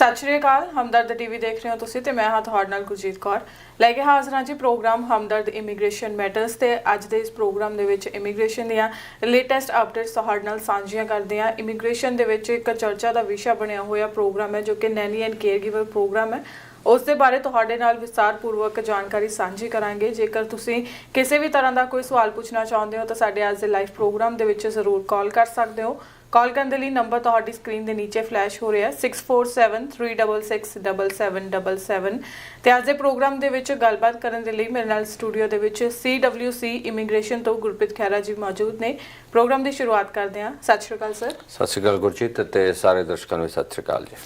ਸਤਿ ਸ਼੍ਰੀ ਅਕਾਲ, ਹਮਦਰਦ ਟੀਵੀ ਦੇਖ ਰਹੇ ਹੋ ਤੁਸੀਂ ਤੇ ਮੈਂ ਹਾਂ ਤੁਹਾਡੇ ਨਾਲ ਗੁਰਜੀਤ ਕੌਰ। ਲੈ ਕੇ ਹਾਜ਼ਰ ਹਾਂ ਜੀ ਪ੍ਰੋਗਰਾਮ ਹਮਦਰਦ ਇਮੀਗ੍ਰੇਸ਼ਨ ਮੈਟਰਸ ਤੇ। ਅੱਜ ਦੇ ਇਸ ਪ੍ਰੋਗਰਾਮ ਦੇ ਵਿੱਚ ਇਮੀਗ੍ਰੇਸ਼ਨ ਦੀਆਂ ਲੇਟੈਸਟ ਅਪਡੇਟਸ ਤੁਹਾਡੇ ਨਾਲ ਸਾਂਝੀਆਂ ਕਰਦੇ ਹਾਂ। ਇਮੀਗ੍ਰੇਸ਼ਨ ਦੇ ਵਿੱਚ ਇੱਕ ਚਰਚਾ ਦਾ ਵਿਸ਼ਾ ਬਣਿਆ ਹੋਇਆ ਪ੍ਰੋਗਰਾਮ ਹੈ ਜੋ ਕਿ nanny and caregiver program ਹੈ। ਉਸ ਦੇ ਬਾਰੇ ਤੁਹਾਡੇ ਨਾਲ ਵਿਸਤਾਰਪੂਰਵਕ ਜਾਣਕਾਰੀ ਸਾਂਝੀ ਕਰਾਂਗੇ। ਜੇਕਰ ਤੁਸੀਂ ਕਿਸੇ ਵੀ ਤਰ੍ਹਾਂ ਦਾ ਕੋਈ ਸਵਾਲ ਪੁੱਛਣਾ ਚਾਹੁੰਦੇ ਹੋ ਤਾਂ ਸਾਡੇ ਅੱਜ ਦੇ ਲਾਈਵ ਪ੍ਰੋਗਰਾਮ ਦੇ ਵਿੱਚ ਜ਼ਰੂਰ ਕਾਲ ਕਰ ਸਕਦੇ ਹੋ। ਕਾਲ ਕਰਨ ਦੇ ਲਈ ਨੰਬਰ ਤੁਹਾਡੀ ਸਕਰੀਨ ਦੇ ਨੀਚੇ ਫਲੈਸ਼ ਹੋ ਰਿਹਾ ਹੈ। 6473667777 ਤੇ ਅੱਜ ਦੇ ਪ੍ਰੋਗਰਾਮ ਦੇ ਵਿੱਚ ਗੱਲਬਾਤ ਕਰਨ ਦੇ ਲਈ ਮੇਰੇ ਨਾਲ ਸਟੂਡੀਓ ਦੇ ਵਿੱਚ CWC ਇਮੀਗ੍ਰੇਸ਼ਨ ਤੋਂ ਗੁਰਪ੍ਰੀਤ ਖਹਿਰਾ ਜੀ ਮੌਜੂਦ ਨੇ। ਪ੍ਰੋਗਰਾਮ ਦੀ ਸ਼ੁਰੂਆਤ ਕਰਦੇ ਹਾਂ। ਸਤਿ ਸ਼੍ਰੀ ਅਕਾਲ, ਸਰ। ਸਤਿ ਸ਼੍ਰੀ ਅਕਾਲ, ਗੁਰਜੀਤ, ਤੇ ਸਾਰੇ ਦਰਸ਼ਕਾਂ ਨੂੰ ਸਤਿ ਸ਼੍ਰੀ ਅਕਾਲ ਜੀ।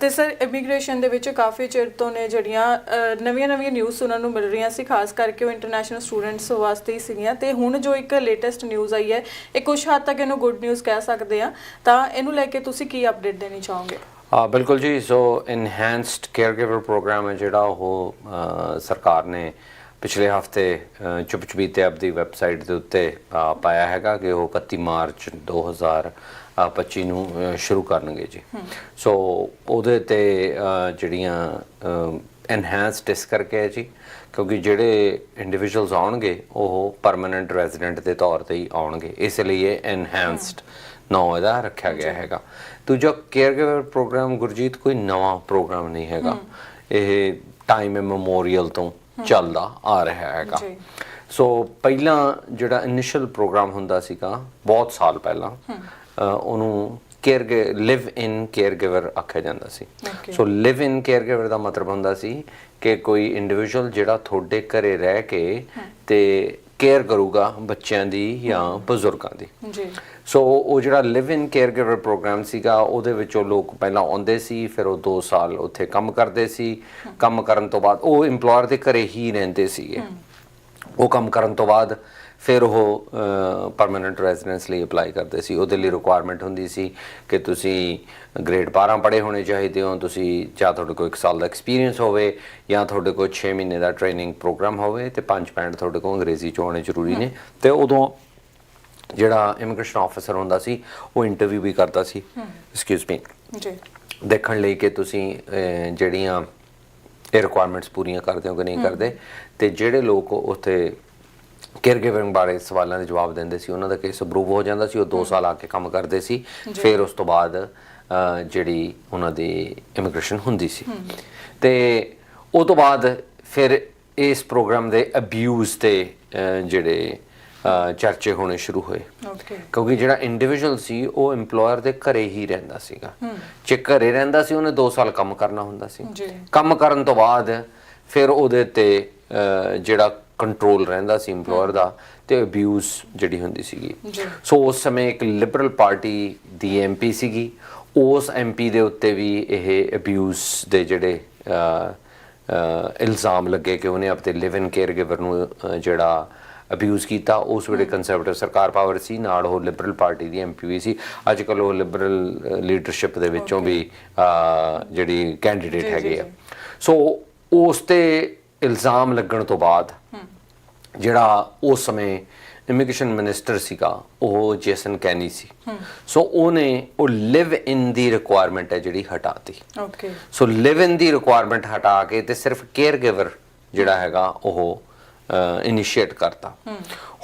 ਤੇ ਸਰ ਇਮੀਗ੍ਰੇਸ਼ਨ ਦੇ ਵਿੱਚ ਕਾਫੀ ਚਿਰ ਤੋਂ ਨੇ ਜਿਹੜੀਆਂ ਨਵੀਆਂ-ਨਵੀਆਂ ਨਿਊਜ਼ ਸੁਣਨ ਨੂੰ ਮਿਲ ਰਹੀਆਂ ਸੀ, ਖਾਸ ਕਰਕੇ ਉਹ ਇੰਟਰਨੈਸ਼ਨਲ ਸਟੂਡੈਂਟਸ ਵਾਸਤੇ ਹੀ ਸੀਗੀਆਂ। ਤੇ ਹੁਣ ਜੋ ਇੱਕ ਲੇਟੈਸਟ ਨਿਊਜ਼ ਆਈ ਹੈ, ਇਹ ਕੁਝ ਹੱਦ ਤੱਕ ਇਹਨੂੰ ਗੁੱਡ ਨਿਊਜ਼ ਕਹਿ ਸਕਦੇ ਆ ਤਾਂ ਇਹਨੂੰ ਲੈ ਕੇ ਤੁਸੀਂ ਕੀ ਅਪਡੇਟ ਦੇਣੀ ਚਾਹੋਗੇ? ਆ ਬਿਲਕੁਲ ਜੀ ਸੋ ਇਨਹੈਂਸਡ ਕੇਅਰਗਿਵਰ ਪ੍ਰੋਗਰਾਮ ਹੈ ਜਿਹੜਾ ਉਹ ਸਰਕਾਰ ਨੇ ਪਿਛਲੇ ਹਫ਼ਤੇ ਚੁਪਚਪੀਤੇ ਆਪਦੀ ਵੈਬਸਾਈਟ ਦੇ ਉੱਤੇ ਪਾਇਆ ਹੈਗਾ ਕਿ ਉਹ 31 ਮਾਰਚ 2025 ਨੂੰ ਸ਼ੁਰੂ ਕਰਨਗੇ ਜੀ। ਸੋ ਉਹਦੇ ਤੇ ਜਿਹੜੀਆਂ ਐਨਹਾਂਸਡ ਇਸ ਕਰਕੇ ਹੈ ਜੀ ਕਿਉਂਕਿ ਜਿਹੜੇ ਇੰਡੀਵਿਜੂਅਲਸ ਆਉਣਗੇ ਉਹ ਪਰਮਨੈਂਟ ਰੈਜ਼ੀਡੈਂਟ ਦੇ ਤੌਰ ਤੇ ਹੀ ਆਉਣਗੇ। ਇਸ ਲਈ ਇਹ ਐਨਹਾਂਸਡ ਨਾਮ ਇਹਦਾ ਰੱਖਿਆ ਗਿਆ ਹੈਗਾ। ਦੂਜਾ ਕੇਅਰਗਿਵਰ ਪ੍ਰੋਗਰਾਮ ਗੁਰਜੀਤ ਕੋਈ ਨਵਾਂ ਪ੍ਰੋਗਰਾਮ ਨਹੀਂ ਹੈਗਾ। ਇਹ ਟਾਈਮ ਮੈਮੋਰੀਅਲ ਤੋਂ ਚੱਲਦਾ ਆ ਰਿਹਾ ਹੈਗਾ। ਸੋ ਪਹਿਲਾਂ ਜਿਹੜਾ ਇਨੀਸ਼ੀਅਲ ਪ੍ਰੋਗਰਾਮ ਹੁੰਦਾ ਸੀਗਾ ਬਹੁਤ ਸਾਲ ਪਹਿਲਾਂ ਉਹਨੂੰ ਕੇਅਰ ਲਿਵ ਇਨ ਕੇਅਰਗਿਵਰ ਆਖਿਆ ਜਾਂਦਾ ਸੀ. ਸੋ ਲਿਵ ਇਨ ਕੇਅਰਗਿਵਰ ਦਾ ਮਤਲਬ ਹੁੰਦਾ ਸੀ ਕਿ ਕੋਈ ਇੰਡੀਵਿਜੂਅਲ ਜਿਹੜਾ ਤੁਹਾਡੇ ਘਰੇ ਰਹਿ ਕੇ ਤੇ ਕੇਅਰ ਕਰੂਗਾ ਬੱਚਿਆਂ ਦੀ ਜਾਂ ਬਜ਼ੁਰਗਾਂ ਦੀ। ਜੀ। ਸੋ ਉਹ ਜਿਹੜਾ ਲਿਵ ਇਨ ਕੇਅਰਗਿਵਰ ਪ੍ਰੋਗਰਾਮ ਸੀਗਾ ਉਹਦੇ ਵਿੱਚ ਉਹ ਲੋਕ ਪਹਿਲਾਂ ਆਉਂਦੇ ਸੀ ਫਿਰ ਉਹ 2 ਸਾਲ ਉੱਥੇ ਕੰਮ ਕਰਦੇ ਸੀ। ਕੰਮ ਕਰਨ ਤੋਂ ਬਾਅਦ ਉਹ EMPLOYER ਦੇ ਘਰੇ ਹੀ ਰਹਿੰਦੇ ਸੀਗੇ। ਉਹ ਕੰਮ ਕਰਨ ਤੋਂ ਬਾਅਦ ਫਿਰ ਉਹ ਪਰਮਨੈਂਟ ਰੈਜ਼ੀਡੈਂਸ ਲਈ ਅਪਲਾਈ ਕਰਦੇ ਸੀ। ਉਹਦੇ ਲਈ ਰਿਕੁਆਇਰਮੈਂਟ ਹੁੰਦੀ ਸੀ ਕਿ ਤੁਸੀਂ ਗ੍ਰੇਡ 12 ਪੜ੍ਹੇ ਹੋਣੇ ਚਾਹੀਦੇ ਹੋ। ਤੁਸੀਂ ਜਾਂ ਤੁਹਾਡੇ ਕੋਲ 1 ਸਾਲ ਦਾ ਐਕਸਪੀਰੀਅੰਸ ਹੋਵੇ ਜਾਂ ਤੁਹਾਡੇ ਕੋਲ 6 ਮਹੀਨੇ ਦਾ ਟ੍ਰੇਨਿੰਗ ਪ੍ਰੋਗਰਾਮ ਹੋਵੇ ਤੇ 5 ਪੈਂਡ ਤੁਹਾਡੇ ਕੋਲ ਅੰਗਰੇਜ਼ੀ ਚ ਹੋਣੇ ਜ਼ਰੂਰੀ ਨੇ। ਤੇ ਉਦੋਂ ਜਿਹੜਾ ਇਮੀਗ੍ਰੇਸ਼ਨ ਆਫੀਸਰ ਹੁੰਦਾ ਸੀ ਉਹ ਇੰਟਰਵਿਊ ਵੀ ਕਰਦਾ ਸੀ। ਐਕਸਕਿਊਜ਼ ਮੀ ਜੀ। ਦੇਖਣ ਲਈ ਕਿ ਤੁਸੀਂ ਜਿਹੜੀਆਂ ਇਹ ਰਿਕੁਆਇਰਮੈਂਟਸ ਪੂਰੀਆਂ ਕਰਦੇ ਹੋ ਕਿ ਨਹੀਂ ਕਰਦੇ। ਤੇ ਜਿਹੜੇ ਲੋਕ ਉੱਥੇ ਕੇਅਰਗਿਵਿੰਗ ਬਾਰੇ ਸਵਾਲਾਂ ਦੇ ਜਵਾਬ ਦਿੰਦੇ ਸੀ। ਉਹਨਾਂ ਦਾ ਕੇਸ ਅਪਰੂਵ ਹੋ ਜਾਂਦਾ ਸੀ। ਉਹ 2 ਸਾਲ ਆ ਕੇ ਕੰਮ ਕਰਦੇ ਸੀ। ਫਿਰ ਉਸ ਤੋਂ ਬਾਅਦ ਜਿਹੜੀ ਉਹਨਾਂ ਦੀ ਇਮੀਗ੍ਰੇਸ਼ਨ ਹੁੰਦੀ ਸੀ। ਤੇ ਉਹ ਤੋਂ ਬਾਅਦ ਫਿਰ ਇਸ ਪ੍ਰੋਗਰਾਮ ਦੇ ਅਬਿਊਜ਼ ਤੇ ਜਿਹੜੇ ਚਰਚੇ ਹੋਣੇ ਸ਼ੁਰੂ ਹੋਏ। ਕਿਉਂਕਿ ਜਿਹੜਾ ਇੰਡੀਵਿਜੂਅਲ ਸੀ ਉਹ EMPLOYER ਦੇ ਘਰੇ ਹੀ ਰਹਿੰਦਾ ਸੀਗਾ। ਜੇ ਘਰੇ ਰਹਿੰਦਾ ਸੀ ਉਹਨੇ 2 ਸਾਲ ਕੰਮ ਕਰਨਾ ਹੁੰਦਾ ਸੀ। ਕੰਮ ਕਰਨ ਤੋਂ ਬਾਅਦ ਫਿਰ ਉਹਦੇ ਤੇ ਜਿਹੜਾ ਕੰਟਰੋਲ ਰਹਿੰਦਾ ਸੀ EMPLOYER ਦਾ ਤੇ ਅਬਿਊਜ਼ ਜਿਹੜੀ ਹੁੰਦੀ ਸੀਗੀ। ਸੋ ਉਸ ਸਮੇਂ ਇੱਕ ਲਿਬਰਲ ਪਾਰਟੀ ਦੀ ਐਮਪੀ ਸੀਗੀ। ਉਸ ਐਮਪੀ ਦੇ ਉੱਤੇ ਵੀ ਇਹ ਅਬਿਊਜ਼ ਦੇ ਜਿਹੜੇ ਇਲਜ਼ਾਮ ਲੱਗੇ ਕਿ ਉਹਨੇ ਆਪਣੇ ਲਿਵ ਇਨ ਕੇਅਰਗਿਵਰ ਨੂੰ ਜਿਹੜਾ ਅਬਿਊਜ਼ ਕੀਤਾ। ਉਸ ਵੇਲੇ ਕੰਜ਼ਰਵੇਟਿਵ ਸਰਕਾਰ ਪਾਵਰ ਸੀ। ਨਾਲ ਉਹ ਲਿਬਰਲ ਪਾਰਟੀ ਦੀ ਐਮਪੀ ਵੀ ਸੀ। ਅੱਜ ਕੱਲ ਉਹ ਲਿਬਰਲ ਲੀਡਰਸ਼ਿਪ ਦੇ ਵਿੱਚੋਂ ਵੀ ਜਿਹੜੀ ਕੈਂਡੀਡੇਟ ਹੈਗੇ ਆ। ਸੋ ਉਸ ਤੇ ਇਲਜ਼ਾਮ ਲੱਗਣ ਤੋਂ ਬਾਅਦ ਜਿਹੜਾ ਉਸ ਸਮੇਂ ਇਮੀਗ੍ਰੇਸ਼ਨ ਮਿਨਿਸਟਰ ਸੀਗਾ ਉਹ ਜੇਸਨ ਕੈਨੀ ਸੀ। ਸੋ ਉਹਨੇ ਉਹ ਲਿਵ ਇਨ ਦੀ ਰਿਕੁਆਇਰਮੈਂਟ ਹੈ ਜਿਹੜੀ ਹਟਾਤੀ। ਓਕੇ। ਸੋ ਲਿਵ ਇਨ ਦੀ ਰਿਕੁਆਇਰਮੈਂਟ ਹਟਾ ਕੇ ਤੇ ਸਿਰਫ ਕੇਅਰ ਗਿਵਰ ਜਿਹੜਾ ਹੈਗਾ ਉਹ ਇਨੀਸ਼ੀਏਟ ਕਰਤਾ।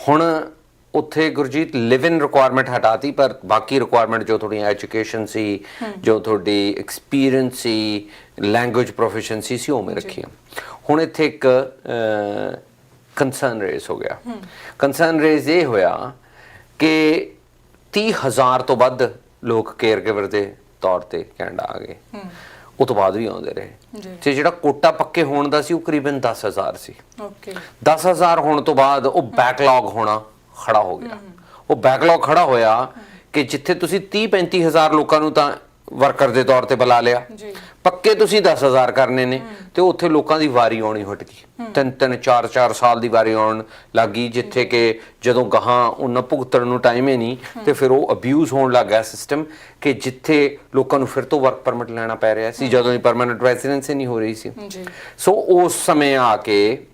ਹੁਣ ਉੱਥੇ ਗੁਰਜੀਤ ਲਿਵ ਇਨ ਰਿਕੁਆਇਰਮੈਂਟ ਹਟਾਤੀ ਪਰ ਬਾਕੀ ਰਿਕੁਆਇਰਮੈਂਟ ਜੋ ਤੁਹਾਡੀ ਐਜੂਕੇਸ਼ਨ ਸੀ ਜੋ ਤੁਹਾਡੀ ਐਕਸਪੀਰੀਅੰਸ ਸੀ ਲੈਂਗੁਏਜ ਪ੍ਰੋਫੀਸ਼ੀਐਂਸੀ ਸੀ ਉਹ ਮੈਂ ਰੱਖੀ ਹੁਣ ਇੱਥੇ ਇੱਕ ਕੰਸਰਨ ਰੇਸ ਹੋ ਗਿਆ। ਕੰਸਰਨ ਰੇਸ ਇਹ ਹੋਇਆ ਕਿ 30000 ਤੋਂ ਵੱਧ ਲੋਕ ਕੇਅਰ ਗਿਵਰ ਦੇ ਤੌਰ ਤੇ ਕੈਨੇਡਾ ਆ ਗਏ। ਉਹ ਤੋਂ ਬਾਅਦ ਵੀ ਆਉਂਦੇ ਰਹੇ। ਤੇ ਜਿਹੜਾ ਕੋਟਾ ਪੱਕੇ ਹੋਣ ਦਾ ਸੀ ਉਹ ਕਰੀਬਨ 10000 ਸੀ। ਓਕੇ। 10000 ਹੋਣ ਤੋਂ ਬਾਅਦ ਉਹ ਬੈਕਲੌਗ ਹੋਣਾ ਖੜਾ ਹੋ ਗਿਆ। ਉਹ ਬੈਕਲੌਗ ਖੜਾ ਹੋਇਆ ਕਿ ਜਿੱਥੇ ਤੁਸੀਂ 30 35000 ਲੋਕਾਂ ਨੂੰ ਤਾਂ ਵਰਕਰ ਦੇ ਤੌਰ ਤੇ ਬੁਲਾ ਲਿਆ। ਜੀ। ਪੱਕੇ ਤੁਸੀਂ 10000 ਕਰਨੇ ਨੇ ਤੇ ਉੱਥੇ ਲੋਕਾਂ ਦੀ ਵਾਰੀ ਆਉਣੀ ਹਟ ਗਈ ਤਿੰਨ ਤਿੰਨ ਚਾਰ ਚਾਰ ਸਾਲ ਦੀ ਵਾਰੀ ਆਉਣ ਲੱਗੀ ਜਿੱਥੇ ਕਿ ਜਦੋਂ ਗਾਹਾਂ ਉਹਨਾਂ ਭੁਗਤਣ ਨੂੰ ਟਾਈਮ ਹੀ ਨਹੀਂ ਤੇ ਫਿਰ ਉਹ ਅਬਿਊਜ਼ ਹੋਣ ਲੱਗ ਗਿਆ ਸਿਸਟਮ ਕਿ ਜਿੱਥੇ ਲੋਕਾਂ ਨੂੰ ਫਿਰ ਤੋਂ ਵਰਕ ਪਰਮਿਟ ਲੈਣਾ ਪੈ ਰਿਹਾ ਸੀ ਜਦੋਂ ਹੀ ਪਰਮਨੈਂਟ ਰੈਜ਼ੀਡੈਂਸੀ ਨਹੀਂ ਹੋ ਰਹੀ ਸੀ। ਜੀ। ਸੋ ਉਸ ਸਮੇਂ ਆ ਕੇ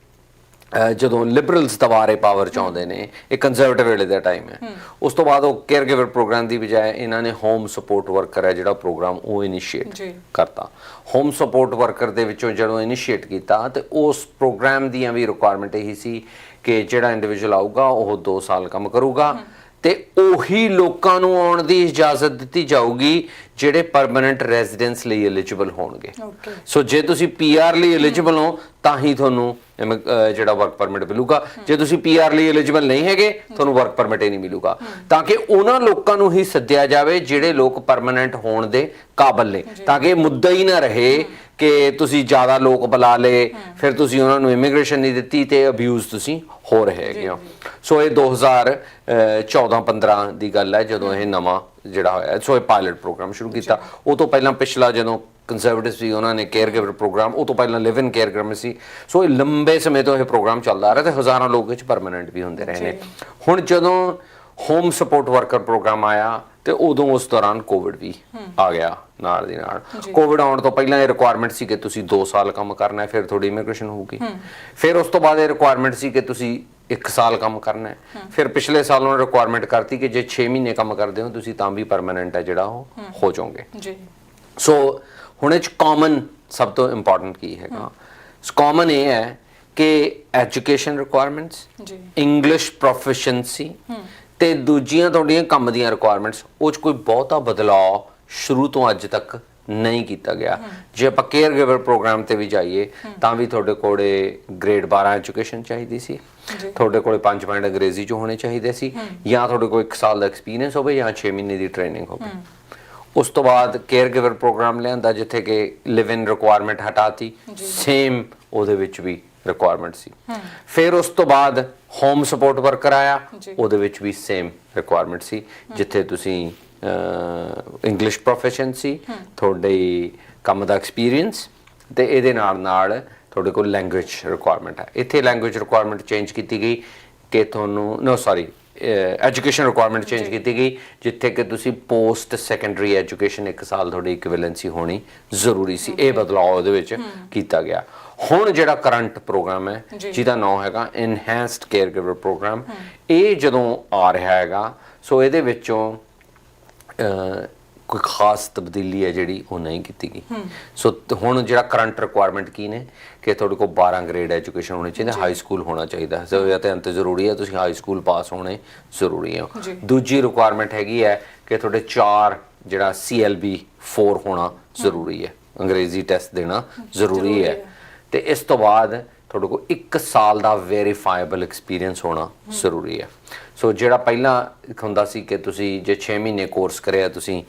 ਜਦੋਂ ਲਿਬਰਲਸ ਦੁਬਾਰੇ ਪਾਵਰ ਚ ਆਉਂਦੇ ਨੇ ਇਹ ਕੰਜ਼ਰਵੇਟਿਵ ਵੇਲੇ ਦਾ ਟਾਈਮ ਹੈ। ਉਸ ਤੋਂ ਬਾਅਦ ਉਹ ਕੇਅਰ ਗਿਵਰ ਪ੍ਰੋਗਰਾਮ ਦੀ ਬਜਾਏ ਇਹਨਾਂ ਨੇ ਹੋਮ ਸਪੋਰਟ ਵਰਕਰ ਹੈ ਜਿਹੜਾ ਪ੍ਰੋਗਰਾਮ ਉਹ ਇਨੀਸ਼ੀਏਟ। ਕਰਤਾ। ਹੋਮ ਸਪੋਰਟ ਵਰਕਰ ਦੇ ਵਿੱਚੋਂ ਜਦੋਂ ਇਨੀਸ਼ੀਏਟ ਕੀਤਾ ਤੇ ਉਸ ਪ੍ਰੋਗਰਾਮ ਦੀਆਂ ਵੀ ਰਿਕੁਆਇਰਮੈਂਟ ਇਹੀ ਸੀ ਕਿ ਜਿਹੜਾ ਇੰਡੀਵਿਜੂਅਲ ਆਊਗਾ ਉਹ 2 ਸਾਲ ਕੰਮ ਕਰੂਗਾ। ਤੇ ਉਹੀ ਲੋਕਾਂ ਨੂੰ ਆਉਣ ਦੀ ਇਜਾਜ਼ਤ ਦਿੱਤੀ ਜਾਊਗੀ ਜਿਹੜੇ ਪਰਮਨੈਂਟ ਰੈਜ਼ੀਡੈਂਸ ਲਈ ਐਲੀਜੀਬਲ ਹੋਣਗੇ। ਸੋ ਜੇ ਤੁਸੀਂ ਪੀਆਰ ਲਈ ਐਲੀਜੀਬਲ ਹੋ ਤਾਂ ਹੀ ਤੁਹਾਨੂੰ ਜਿਹੜਾ ਵਰਕ ਪਰਮਿਟ ਮਿਲੂਗਾ। ਜੇ ਤੁਸੀਂ ਪੀਆਰ ਲਈ ਐਲੀਜੀਬਲ ਨਹੀਂ ਹੈਗੇ ਤੁਹਾਨੂੰ ਵਰਕ ਪਰਮਿਟ ਹੀ ਨਹੀਂ ਮਿਲੂਗਾ। ਤਾਂ ਕਿ ਉਹਨਾਂ ਲੋਕਾਂ ਨੂੰ ਹੀ ਸੱਦਿਆ ਜਾਵੇ ਜਿਹੜੇ ਲੋਕ ਪਰਮਨੈਂਟ ਹੋਣ ਦੇ ਕਾਬਲ ਨੇ। ਤਾਂ ਕਿ ਮੁੱਦਾ ਹੀ ਨਾ ਰਹੇ ਕਿ ਤੁਸੀਂ ਜ਼ਿਆਦਾ ਲੋਕ ਬੁਲਾ ਲਏ ਫਿਰ ਤੁਸੀਂ ਉਹਨਾਂ ਨੂੰ ਇਮੀਗ੍ਰੇਸ਼ਨ ਨਹੀਂ ਦਿੱਤੀ ਤੇ ਅਬਿਊਜ਼ ਤੁਸੀਂ ਹੋ ਰਹੇ ਹੈਗੇ ਹੋ। ਸੋ ਇਹ 2014-15 ਦੀ ਗੱਲ ਹੈ ਜਦੋਂ ਇਹ ਨਵਾਂ ਜਿਹੜਾ ਹੋਇਆ। ਸੋ ਇਹ ਪਾਇਲਟ ਪ੍ਰੋਗਰਾਮ ਸ਼ੁਰੂ ਕੀਤਾ। ਉਹ ਤੋਂ ਪਹਿਲਾਂ ਪਿਛਲਾ ਜਦੋਂ ਕੰਜ਼ਰਵੇਟਿਵ ਸੀ ਉਹਨਾਂ ਨੇ ਕੇਅਰ ਗਿਵਰ ਪ੍ਰੋਗਰਾਮ ਉਹ ਤੋਂ ਪਹਿਲਾਂ ਲਿਵ ਇਨ ਕੇਅਰ ਗਿਵਰ ਸੀ। ਸੋ ਇਹ ਲੰਬੇ ਸਮੇਂ ਤੋਂ ਇਹ ਪ੍ਰੋਗਰਾਮ ਚੱਲਦਾ ਆ ਰਿਹਾ ਤੇ ਹਜ਼ਾਰਾਂ ਲੋਕ ਇਹ ਚ ਪਰਮਨੈਂਟ ਵੀ ਹੁੰਦੇ ਰਹੇ ਨੇ। ਹੁਣ ਜਦੋਂ ਹੋਮ ਸਪੋਰਟ ਵਰਕਰ ਪ੍ਰੋਗਰਾਮ ਆਇਆ ਤੇ ਉਦੋਂ ਉਸ ਦੌਰਾਨ ਕੋਵਿਡ ਵੀ ਆ ਗਿਆ ਨਾਲ ਦੀ ਨਾਲ। ਕੋਵਿਡ ਆਉਣ ਤੋਂ ਪਹਿਲਾਂ ਇਹ ਰਿਕੁਆਇਰਮੈਂਟ ਸੀ ਕਿ ਤੁਸੀਂ 2 ਸਾਲ ਕੰਮ ਕਰਨਾ ਹੈ ਫਿਰ ਤੁਹਾਡੀ ਇਮੀਗ੍ਰੇਸ਼ਨ ਹੋਊਗੀ। ਫਿਰ ਉਸ ਤੋਂ ਬਾਅਦ ਇਹ ਰਿਕੁਆਇਰਮੈਂਟ ਸੀ ਕਿ ਤੁਸੀਂ 1 ਸਾਲ ਕੰਮ ਕਰਨਾ ਹੈ। ਫਿਰ ਪਿਛਲੇ ਸਾਲ ਉਹਨਾਂ ਰਿਕੁਆਇਰਮੈਂਟ ਕਰਤੀ ਕਿ ਜੇ 6 ਮਹੀਨੇ ਕੰਮ ਕਰਦੇ ਹੋ ਤੁਸੀਂ ਤਾਂ ਵੀ ਪਰਮਨੈਂਟ ਹੈ ਜਿਹੜਾ ਉਹ ਹੋ। ਜਾਓਗੇ। ਜੀ। ਸੋ ਹੁਣ ਇਹ ਚ ਕਾਮਨ ਸਭ ਤੋਂ ਇੰਪੋਰਟੈਂਟ ਕੀ ਹੈਗਾ? ਕਾਮਨ ਇਹ ਹੈ ਕਿ ਐਜੂਕੇਸ਼ਨ ਰਿਕੁਆਇਰਮੈਂਟਸ ਜੀ। ਇੰਗਲਿਸ਼ ਪ੍ਰੋਫੀਸ਼ੀਐਂਸੀ ਤੇ ਦੂਜੀਆਂ ਤੁਹਾਡੀਆਂ ਕੰਮ ਦੀਆਂ ਰਿਕੁਆਇਰਮੈਂਟਸ ਉਹ ਚ ਕੋਈ ਬਹੁਤਾ ਬਦਲਾਅ ਸ਼ੁਰੂ ਤੋਂ ਅੱਜ ਤੱਕ ਨਹੀਂ ਕੀਤਾ ਗਿਆ। ਜੇ ਆਪਾਂ ਕੇਅਰ ਗਿਵਰ ਪ੍ਰੋਗਰਾਮ ਤੇ ਵੀ ਜਾਈਏ ਤਾਂ ਵੀ ਤੁਹਾਡੇ ਕੋਲੇ ਗ੍ਰੇਡ 12 ਐਜੂਕੇਸ਼ਨ ਚਾਹੀਦੀ ਸੀ। ਤੁਹਾਡੇ ਕੋਲੇ 5 ਪੁਆਇੰਟ ਅੰਗਰੇਜ਼ੀ ਚ ਹੋਣੇ ਚਾਹੀਦੇ ਸੀ ਜਾਂ ਤੁਹਾਡੇ ਕੋਲ 1 ਸਾਲ ਦਾ ਐਕਸਪੀਰੀਅੰਸ ਹੋਵੇ ਜਾਂ 6 ਮਹੀਨੇ ਦੀ ਟ੍ਰੇਨਿੰਗ ਹੋਵੇ। ਉਸ ਤੋਂ ਬਾਅਦ ਕੇਅਰ ਗਿਵਰ ਪ੍ਰੋਗਰਾਮ ਲਿਆਂਦਾ ਜਿੱਥੇ ਕਿ ਲਿਵ ਇਨ ਰਿਕੁਆਇਰਮੈਂਟ ਹਟਾਤੀ ਸੇਮ ਉਹਦੇ ਵਿੱਚ ਵੀ ਰਿਕੁਆਇਰਮੈਂਟ ਸੀ। ਫਿਰ ਉਸ ਤੋਂ ਬਾਅਦ ਹੋਮ ਸਪੋਰਟ ਵਰਕਰ ਆਇਆ। ਉਹਦੇ ਵਿੱਚ ਵੀ ਸੇਮ ਰਿਕੁਆਇਰਮੈਂਟ ਸੀ ਜਿੱਥੇ ਤੁਸੀਂ ਇੰਗਲਿਸ਼ ਪ੍ਰੋਫੀਸ਼ੀਐਂਸੀ ਤੁਹਾਡੇ ਕੰਮ ਦਾ ਐਕਸਪੀਰੀਅੰਸ ਤੇ ਇਹਦੇ ਨਾਲ ਨਾਲ ਤੁਹਾਡੇ ਕੋਲ ਲੈਂਗੁਏਜ ਰਿਕੁਆਇਰਮੈਂਟ ਹੈ ਇੱਥੇ ਲੈਂਗੁਏਜ ਰਿਕੁਆਇਰਮੈਂਟ ਚੇਂਜ ਕੀਤੀ ਗਈ ਕਿ ਤੁਹਾਨੂੰ no sorry education requirement change ਕੀਤੀ ਗਈ ਜਿੱਥੇ ਕਿ ਤੁਸੀਂ ਪੋਸਟ ਸੈਕੰਡਰੀ ਐਜੂਕੇਸ਼ਨ ਇੱਕ ਸਾਲ ਤੁਹਾਡੀ ਇਕਵਿਵਲੈਂਸੀ ਹੋਣੀ ਜ਼ਰੂਰੀ ਸੀ। ਇਹ ਬਦਲਾਅ ਉਹਦੇ ਵਿੱਚ ਕੀਤਾ ਗਿਆ। ਹੁਣ ਜਿਹੜਾ ਕਰੰਟ ਪ੍ਰੋਗਰਾਮ ਹੈ। ਜਿਹਦਾ ਨਾਮ ਹੈਗਾ ਇਨਹੈਂਸਡ ਕੇਅਰ ਗਿਵਰ ਪ੍ਰੋਗਰਾਮ ਇਹ ਜਦੋਂ ਆ ਰਿਹਾ ਹੈਗਾ ਸੋ ਇਹਦੇ ਵਿੱਚੋਂ ਕੋਈ ਖਾਸ ਤਬਦੀਲੀ ਹੈ ਜਿਹੜੀ ਉਹ ਨਹੀਂ ਕੀਤੀ ਗਈ। ਸੋ ਹੁਣ ਜਿਹੜਾ ਕਰੰਟ ਰਿਕੁਆਇਰਮੈਂਟ ਕੀ ਨੇ? ਕਿ ਤੁਹਾਡੇ ਕੋਲ 12 ਗ੍ਰੇਡ ਐਜੂਕੇਸ਼ਨ ਹੋਣੀ ਚਾਹੀਦੀ ਹਾਈ ਸਕੂਲ ਹੋਣਾ ਚਾਹੀਦਾ। ਸੋ ਇਹ ਤੇ ਅੰਤ ਜ਼ਰੂਰੀ ਹੈ ਤੁਸੀਂ ਹਾਈ ਸਕੂਲ ਪਾਸ ਹੋਣੇ ਜ਼ਰੂਰੀ ਹੈ। ਦੂਜੀ ਰਿਕੁਆਇਰਮੈਂਟ ਹੈਗੀ ਹੈ ਕਿ ਤੁਹਾਡੇ 4 ਜਿਹੜਾ CLB 4 ਹੋਣਾ ਜ਼ਰੂਰੀ ਹੈ। ਅੰਗਰੇਜ਼ੀ ਟੈਸਟ ਦੇਣਾ ਜ਼ਰੂਰੀ ਹੈ। ਹੈ। ਤੇ ਇਸ ਤੋਂ ਬਾਅਦ ਤੁਹਾਡੇ ਕੋਲ 1 ਸਾਲ ਦਾ ਵੈਰੀਫਾਈਬਲ ਐਕਸਪੀਰੀਅੰਸ ਹੋਣਾ ਜ਼ਰੂਰੀ ਹੈ। ਸੋ ਜਿਹੜਾ ਪਹਿਲਾਂ ਇੱਕ ਹੁੰਦਾ ਸੀ ਕਿ ਤੁਸੀਂ ਜੇ 6 ਮਹੀਨੇ ਕੋਰਸ ਕਰਿਆ ਤੁਸੀਂ